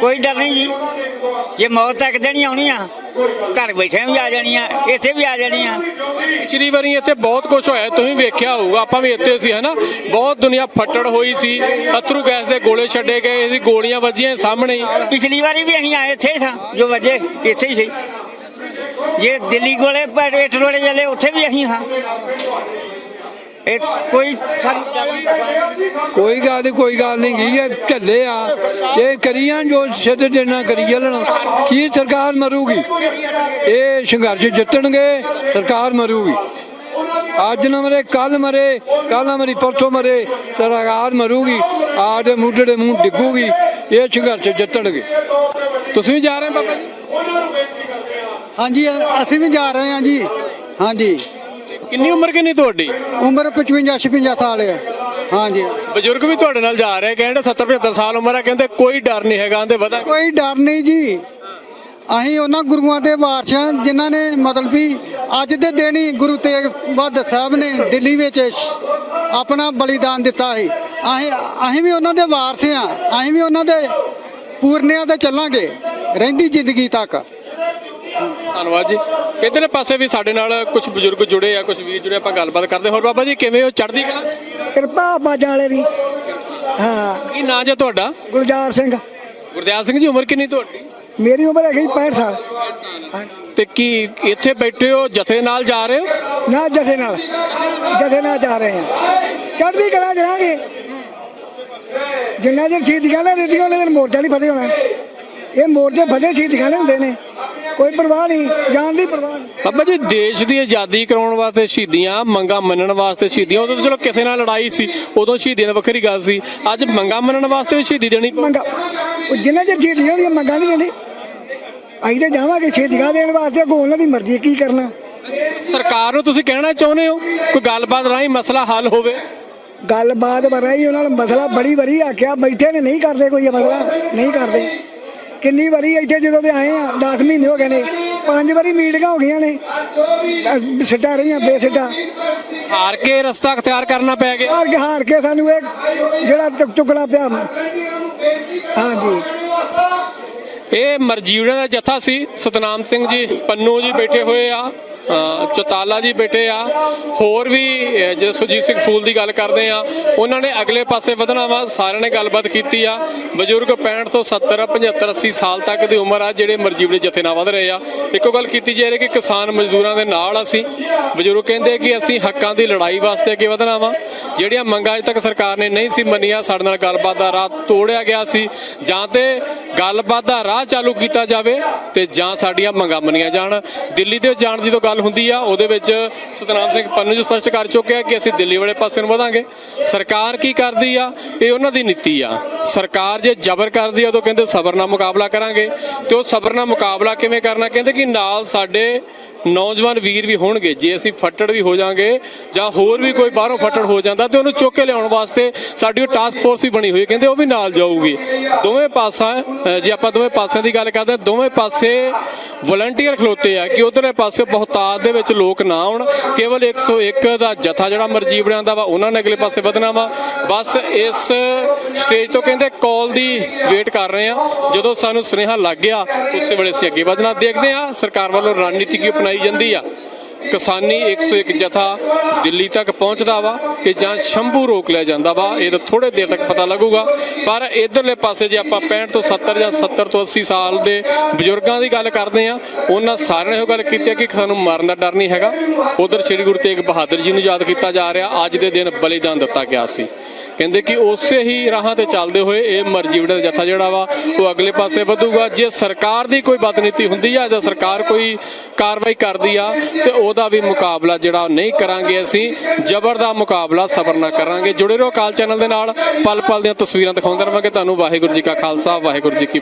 ਕੋਈ ਡਰ ਨਹੀਂ ਜੀ। ਜੇ ਮੌਤ ਤੱਕ ਦੇਣੀ ਆਉਣੀ ਆ ਘਰ ਬੈਠੇ ਵੀ ਆ ਜਾਣੀ ਆ ਇੱਥੇ ਵੀ ਆ ਜਾਣੀ ਆ। ਪਿਛਲੀ ਵਾਰੀ ਇੱਥੇ ਬਹੁਤ ਕੁਝ ਹੋਇਆ ਤੁਸੀਂ ਵੇਖਿਆ ਹੋਊਗਾ ਆਪਾਂ ਵੀ ਇੱਥੇ ਸੀ ਹਨਾ? ਬਹੁਤ ਦੁਨੀਆ ਫੱਟੜ ਹੋਈ ਸੀ ਅਥਰੂ ਗੈਸ ਦੇ ਗੋਲੇ ਛੱਡੇ ਗਏ ਇਹਦੀ ਗੋਲੀਆਂ ਵੱਜੀਆਂ ਸਾਹਮਣੇ ਪਿਛਲੀ ਵਾਰੀ ਵੀ ਅਸੀਂ ਆਏ ਇੱਥੇ ਸਾਂ ਜੋ ਵਜੇ ਇੱਥੇ ਹੀ ਸੀ। ਜੇ ਦਿੱਲੀ ਕੋਲੇ ਪੈਟਵੇਟ ਰੋੜੇ ਜਲੇ ਉੱਥੇ ਵੀ ਅਸੀਂ ਹਾਂ। ਇਹ ਕੋਈ ਕੋਈ ਗੱਲ ਨਹੀਂ ਕੋਈ ਗੱਲ ਨਹੀਂ ਗਈ ਇਹ ਢੱਲੇ ਆ? ਇਹ ਕਰੀਆਂ ਜੋ ਸਿੱਧ ਦੇਣਾ ਕਰੀ ਚੱਲਣ। ਕੀ ਸਰਕਾਰ ਮਰੂਗੀ? ਇਹ ਸੰਘਰਸ਼ ਜਿੱਤਣਗੇ ਸਰਕਾਰ ਮਰੂਗੀ। ਅੱਜ ਨਾ ਮਰੇ ਕੱਲ ਮਰੇ ਕੱਲ ਨਾ ਮਰੀ ਪਰਸੋਂ ਮਰੇ ਸਰਕਾਰ ਮਰੂਗੀ ਆਦੇ ਮੁੱਢੜੇ ਮੂੰਹ ਡਿੱਗੂਗੀ ਇਹ ਸੰਘਰਸ਼ ਜਿੱਤਣਗੇ। ਤੁਸੀਂ ਵੀ ਜਾ ਰਹੇ ਹੋ ਬਾਬਾ ਜੀ? ਹਾਂਜੀ ਅਸੀਂ ਵੀ ਜਾ ਰਹੇ ਹਾਂ ਜੀ। ਹਾਂਜੀ। ਕਿੰਨੀ ਉਮਰ ਕਿੰਨੀ ਤੁਹਾਡੀ? ਉਮਰ 55 56 ਸਾਲ ਹੈ। ਹਾਂਜੀ। ਬਜ਼ੁਰਗ ਵੀ ਤੁਹਾਡੇ ਨਾਲ ਜਾ ਰਹੇ ਕਹਿੰਦੇ 70 75 ਸਾਲ ਉਮਰ ਆ ਕਹਿੰਦੇ ਕੋਈ ਡਰ ਨਹੀਂ ਹੈਗਾ ਆਂਦੇ ਵਧਾ ਕੋਈ ਡਰ ਨਹੀਂ ਜੀ। ਅਸੀਂ ਉਹਨਾਂ ਗੁਰੂਆਂ ਦੇ ਵਾਰਸ ਹਾਂ ਜਿਨ੍ਹਾਂ ਨੇ ਮਤਲਬ ਵੀ ਅੱਜ ਦੇ ਦਿਨ ਹੀ ਗੁਰੂ ਤੇਗ ਬਹਾਦਰ ਸਾਹਿਬ ਨੇ ਦਿੱਲੀ ਵਿੱਚ ਆਪਣਾ ਬਲੀਦਾਨ ਦਿੱਤਾ ਸੀ। ਅਸੀਂ ਅਸੀਂ ਵੀ ਉਹਨਾਂ ਦੇ ਵਾਰਸ ਹਾਂ ਅਸੀਂ ਵੀ ਉਹਨਾਂ ਦੇ ਪੂਰਨਿਆਂ ਤੇ ਚੱਲਾਂਗੇ ਰਹਿੰਦੀ ਜ਼ਿੰਦਗੀ ਤੱਕ। ਧੰਨਵਾਦ ਜੀ। ਇਧਰਲੇ ਪਾਸੇ ਵੀ ਸਾਡੇ ਨਾਲ ਕੁਝ ਬਜ਼ੁਰਗ ਜੁੜੇ ਆ ਕੁਝ ਵੀਰ ਜੁੜੇ ਆਪਾਂ ਗੱਲਬਾਤ ਕਰਦੇ ਹੋਰ ਬਾਬਾ ਜੀ ਕਿਵੇਂ ਹੋ? ਚੜ੍ਹਦੀ ਕਲਾ ਕਿਰਪਾ ਬਾਜਾਂ ਵਾਲੇ ਦੀ। ਹਾਂ। ਕੀ ਨਾਂ ਜੇ ਤੁਹਾਡਾ? ਗੁਲਜ਼ਾਰ ਸਿੰਘ। ਗੁਰਦਿਆਲ ਸਿੰਘ ਜੀ ਉਮਰ ਕਿੰਨੀ ਤੁਹਾਡੀ? ਮੇਰੀ ਉਮਰ ਹੈਗੀ 65 ਸਾਲ। ਤੇ ਕੀ ਇੱਥੇ ਬੈਠੇ ਹੋ ਜਥੇ ਨਾਲ ਜਾ ਰਹੇ ਹੋ? ਨਾ ਜਥੇ ਨਾਲ। ਜਥੇ ਨਾਲ ਜਾ ਰਹੇ ਹਾਂ। ਚੜ੍ਹਦੀ ਕਲਾ ਜਰਾਂਗੇ ਜਿੰਨਾ ਚਿਰ ਸ਼ਹੀਦੀਆਂ ਨੇ ਦਿੱਤੀਆਂ ਉਹਨਾਂ ਦਿਨ ਮੋਰਚਾ ਨਹੀਂ ਫਤਿਹ ਹੋਣਾ। ਇਹ ਮੋਰਚੇ ਫਤਿਹ ਸ਼ਹੀਦੀਆਂ ਨੇ ਹੁੰਦੇ ਨੇ। ਕੋਈ ਪਰਵਾਹ ਨਹੀਂ ਜਾਨ ਦੀ ਪਰਵਾਹ ਨਹੀਂ। ਬਾਬਾ ਜੀ ਦੇਸ਼ ਦੀ ਆਜ਼ਾਦੀ ਕਰਾਉਣ ਵਾਸਤੇ ਸ਼ਹੀਦੀਆਂ ਮੰਗਾਂ ਮੰਨਣ ਵਾਸਤੇ ਸ਼ਹੀਦੀਆਂ ਉਦੋਂ ਤਾਂ ਚਲੋ ਕਿਸੇ ਨਾਲ ਲੜਾਈ ਸੀ ਉਦੋਂ ਸ਼ਹੀਦੀਆਂ ਦੀ ਵੱਖਰੀ ਗੱਲ ਸੀ ਅੱਜ ਮੰਗਾਂ ਮੰਨਣ ਵਾਸਤੇ ਵੀ ਸ਼ਹੀਦੀ ਦੇਣੀ। ਮੰਗਾ ਉਹ ਜਿੰਨਾ ਚਿਰ ਸ਼ਹੀਦੀਆਂ ਦੀਆਂ ਮੰਗਾਂ ਨਹੀਂ ਦਿੰਦੇ ਅਸੀਂ ਤਾਂ ਜਾਵਾਂਗੇ ਸ਼ਹੀਦੀਆਂ ਦੇਣ ਵਾਸਤੇ ਅੱਗੋਂ ਉਹਨਾਂ ਦੀ ਮਰਜ਼ੀ ਹੈ, ਕੀ ਕਰਨਾ। ਸਰਕਾਰ ਨੂੰ ਤੁਸੀਂ ਕਹਿਣਾ ਚਾਹੁੰਦੇ ਹੋ ਕੋਈ ਗੱਲਬਾਤ ਰਾਹੀਂ ਮਸਲਾ ਹੱਲ ਹੋਵੇ? ਗੱਲਬਾਤ ਬਰਾਈ ਉਹਨਾਂ ਨੇ ਮਸਲਾ ਬੜੀ ਵਾਰੀ ਆਖਿਆ ਬੈਠੇ ਨੇ ਨਹੀਂ ਕਰਦੇ ਕੋਈ ਇਹ ਮਸਲਾ ਨਹੀਂ ਕਰਦੇ। ਕਿੰਨੀ ਵਾਰੀ ਇੱਥੇ ਜਦੋਂ ਦੇ ਆਏ ਆ 10 ਮਹੀਨੇ ਹੋ ਗਏ ਨੇ ਪੰਜ ਵਾਰੀ ਮੀਟਿੰਗਾਂ ਹੋ ਗਈਆਂ ਨੇ। ਸਿੱਟਾਂ ਰਹੀਆਂ ਬੇਸਿੱਟਾਂ। ਹਾਰ ਕੇ ਰਸਤਾ ਅਖਤਿਆਰ ਕਰਨਾ ਪੈ ਗਿਆ। ਹਾਰ ਕੇ ਹਾਰ ਕੇ ਸਾਨੂੰ ਇਹ ਜਿਹੜਾ ਟੁਕ ਟੁਕੜਾ ਪਿਆ। ਹਾਂਜੀ। ਇਹ ਮਰਜੀਵੜਾ ਦਾ ਜਥਾ ਸੀ। ਸਤਨਾਮ ਸਿੰਘ ਜੀ ਪੰਨੂ ਜੀ ਬੈਠੇ ਹੋਏ ਆ। ਚੌਤਾਲਾ ਜੀ ਬੇਟੇ ਆ। ਹੋਰ ਵੀ ਜੇ ਸੁਜੀਤ ਸਿੰਘ ਫੂਲ ਦੀ ਗੱਲ ਕਰਦੇ ਆ, ਉਹਨਾਂ ਨੇ ਅਗਲੇ ਪਾਸੇ ਵਧਣਾ ਵਾ, ਸਾਰਿਆਂ ਨੇ ਗੱਲਬਾਤ ਕੀਤੀ ਆ। ਬਜ਼ੁਰਗ 65 ਤੋਂ 70 75 80 ਸਾਲ ਤੱਕ ਦੀ ਉਮਰ ਆ, ਜਿਹੜੇ ਮਰਜੀਵੜੇ ਜਥੇ ਨਾਲ ਵਧ ਰਹੇ ਆ। ਇੱਕੋ ਗੱਲ ਕੀਤੀ ਜਾ ਰਹੀ ਕਿ ਕਿਸਾਨ ਮਜ਼ਦੂਰਾਂ ਦੇ ਨਾਲ ਅਸੀਂ, ਬਜ਼ੁਰਗ ਕਹਿੰਦੇ ਕਿ ਅਸੀਂ ਹੱਕਾਂ ਦੀ ਲੜਾਈ ਵਾਸਤੇ ਅੱਗੇ ਵਧਣਾ ਵਾ। ਜਿਹੜੀਆਂ ਮੰਗਾਂ ਅਜੇ ਤੱਕ ਸਰਕਾਰ ਨੇ ਨਹੀਂ ਸੀ ਮੰਨੀਆਂ, ਸਾਡੇ ਨਾਲ ਗੱਲਬਾਤ ਦਾ ਰਾਹ ਤੋੜਿਆ ਗਿਆ ਸੀ। ਜਾਂ ਤੇ ਗੱਲਬਾਤ ਦਾ ਰਾਹ ਚਾਲੂ ਕੀਤਾ ਜਾਵੇ ਤੇ ਜਾਂ ਸਾਡੀਆਂ ਮੰਗਾਂ ਮੰਨੀਆਂ ਜਾਣ। ਦਿੱਲੀ ਦੇ ਜਾਣ ਦੀ ਤੋਂ ਗੱਲ ਹੁੰਦੀ ਆ, ਉਹਦੇ ਵਿੱਚ ਸਤਨਾਮ ਸਿੰਘ ਪੰਨੂ ਜੀ ਸਪਸ਼ਟ ਕਰ ਚੁੱਕਿਆ ਕਿ ਅਸੀਂ ਦਿੱਲੀ ਵਾਲੇ ਪਾਸੇ ਨੂੰ ਵਧਾਂਗੇ। ਸਰਕਾਰ ਕੀ ਕਰਦੀ ਆ? ਇਹ ਉਹਨਾਂ ਦੀ ਨੀਤੀ ਆ। ਸਰਕਾਰ ਜੇ ਜ਼ਬਰ ਕਰਦੀ ਆ, ਉਦੋਂ ਕਹਿੰਦੇ ਸਬਰ ਨਾਲ ਮੁਕਾਬਲਾ ਕਰਾਂਗੇ। ਤੇ ਉਹ ਸਬਰ ਨਾਲ ਮੁਕਾਬਲਾ ਕਿਵੇਂ ਕਰਨਾ? ਕਹਿੰਦੇ ਕਿ ਨਾਲ ਸਾਡੇ ਨੌਜਵਾਨ ਵੀਰ ਵੀ ਹੋਣਗੇ ਜੇ ਅਸੀਂ ਫੱਟੜ ਵੀ ਹੋ ਜਾਾਂਗੇ ਜਾਂ ਹੋਰ ਵੀ ਕੋਈ ਬਾਹਰੋਂ ਫੱਟੜ ਹੋ ਜਾਂਦਾ ਤੇ ਉਹਨੂੰ ਚੁੱਕ ਕੇ ਲਿਆਉਣ ਵਾਸਤੇ ਸਾਡੀ ਉਹ ਟਾਸਕ ਫੋਰਸ ਹੀ ਬਣੀ ਹੋਈ ਕਹਿੰਦੇ ਉਹ ਵੀ ਨਾਲ ਜਾਊਗੀ। ਦੋਵੇਂ ਪਾਸਾ ਜੇ ਆਪਾਂ ਦੋਵੇਂ ਪਾਸਿਆਂ ਦੀ ਗੱਲ ਕਰਦੇ ਹਾਂ, ਦੋਵੇਂ ਪਾਸੇ ਵਲੰਟੀਅਰ ਖਲੋਤੇ ਆ ਕਿ ਉਧਰਲੇ ਪਾਸੇ ਬਹੁਤਾਤ ਦੇ ਵਿੱਚ ਲੋਕ ਨਾ ਆਉਣ। ਕੇਵਲ 101 ਦਾ ਜਥਾ ਜਿਹੜਾ ਮਰਜੀਵੜਿਆਂ ਦਾ ਵਾ ਉਹਨਾਂ ਨੇ ਅਗਲੇ ਪਾਸੇ ਵਧਣਾ ਵਾ। ਬਸ ਇਸ ਸਟੇਜ ਤੋਂ ਕਹਿੰਦੇ ਕਾਲ ਦੀ ਵੇਟ ਕਰ ਰਹੇ ਆ ਜਦੋਂ ਸਾਨੂੰ ਸੁਨੇਹਾ ਲੱਗ ਗਿਆ ਉਸੇ ਵੇਲੇ ਅਸੀਂ ਅੱਗੇ ਵਧਣਾ ਦੇਖਦੇ ਆ ਸਰਕਾਰ ਵੱਲੋਂ ਰਣਨੀਤੀ ਕੀ ਅਪਣਾਈ ਜਾਂਦੀ ਆ। ਕਿਸਾਨੀ 101 ਜਥਾ ਦਿੱਲੀ ਤੱਕ ਪਹੁੰਚਦਾ ਵਾ ਕਿ ਜਾਂ ਸ਼ੰਭੂ ਰੋਕ ਲਿਆ ਜਾਂਦਾ ਵਾ, ਇਹ ਤਾਂ ਥੋੜੇ ਦੇਰ ਤੱਕ ਪਤਾ ਲੱਗੂਗਾ। ਪਰ ਇਧਰਲੇ ਪਾਸੇ ਜੇ ਆਪਾਂ 65 ਤੋਂ 70 ਜਾਂ 70 ਤੋਂ 80 ਸਾਲ ਦੇ ਬਜ਼ੁਰਗਾਂ ਦੀ ਗੱਲ ਕਰਦੇ ਆ ਉਹਨਾਂ ਸਾਰਿਆਂ ਨੇ ਉਹ ਗੱਲ ਕੀਤੀ ਕਿ ਸਾਨੂੰ ਮਾਰਨ ਦਾ ਡਰ ਨਹੀਂ ਹੈਗਾ। ਉਧਰ ਸ੍ਰੀ ਗੁਰੂ ਤੇਗ ਬਹਾਦਰ ਜੀ ਨੂੰ ਯਾਦ ਕੀਤਾ ਜਾ ਰਿਹਾ, ਅੱਜ ਦੇ ਦਿਨ ਬਲੀਦਾਨ ਦਿੱਤਾ ਗਿਆ ਸੀ। ਕਹਿੰਦੇ ਕਿ ਉਸੇ ਹੀ ਰਾਹਾਂ ਤੇ ਚੱਲਦੇ ਹੋਏ ਇਹ ਮਰਜੀਵੜੇ ਦਾ ਜਥਾ ਜਿਹੜਾ ਵਾ, ਉਹ ਅਗਲੇ ਪਾਸੇ ਵਧੂਗਾ। ਜੇ ਸਰਕਾਰ ਦੀ ਕੋਈ ਬਦਨੀਤੀ ਹੁੰਦੀ ਆ ਜਾਂ ਸਰਕਾਰ ਕੋਈ ਕਾਰਵਾਈ ਕਰਦੀ ਆ, ਤੇ ਉਹਦਾ ਵੀ ਮੁਕਾਬਲਾ ਜਿਹੜਾ ਨਹੀਂ ਕਰਾਂਗੇ ਅਸੀਂ। ਜ਼ਬਰ ਦਾ ਮੁਕਾਬਲਾ ਸਬਰ ਨਾਲ ਕਰਾਂਗੇ। ਜੁੜੇ ਰਹੋ ਕਾਲ ਚੈਨਲ ਦੇ ਨਾਲ। ਪਲ ਪਲ ਦੀਆਂ ਤਸਵੀਰਾਂ ਦਿਖਾਉਂਦੇ ਰਵਾਂਗੇ। ਤੁਹਾਨੂੰ ਵਾਹਿਗੁਰੂ ਜੀ ਕਾ ਖਾਲਸਾ, ਵਾਹਿਗੁਰੂ ਜੀ ਕੀ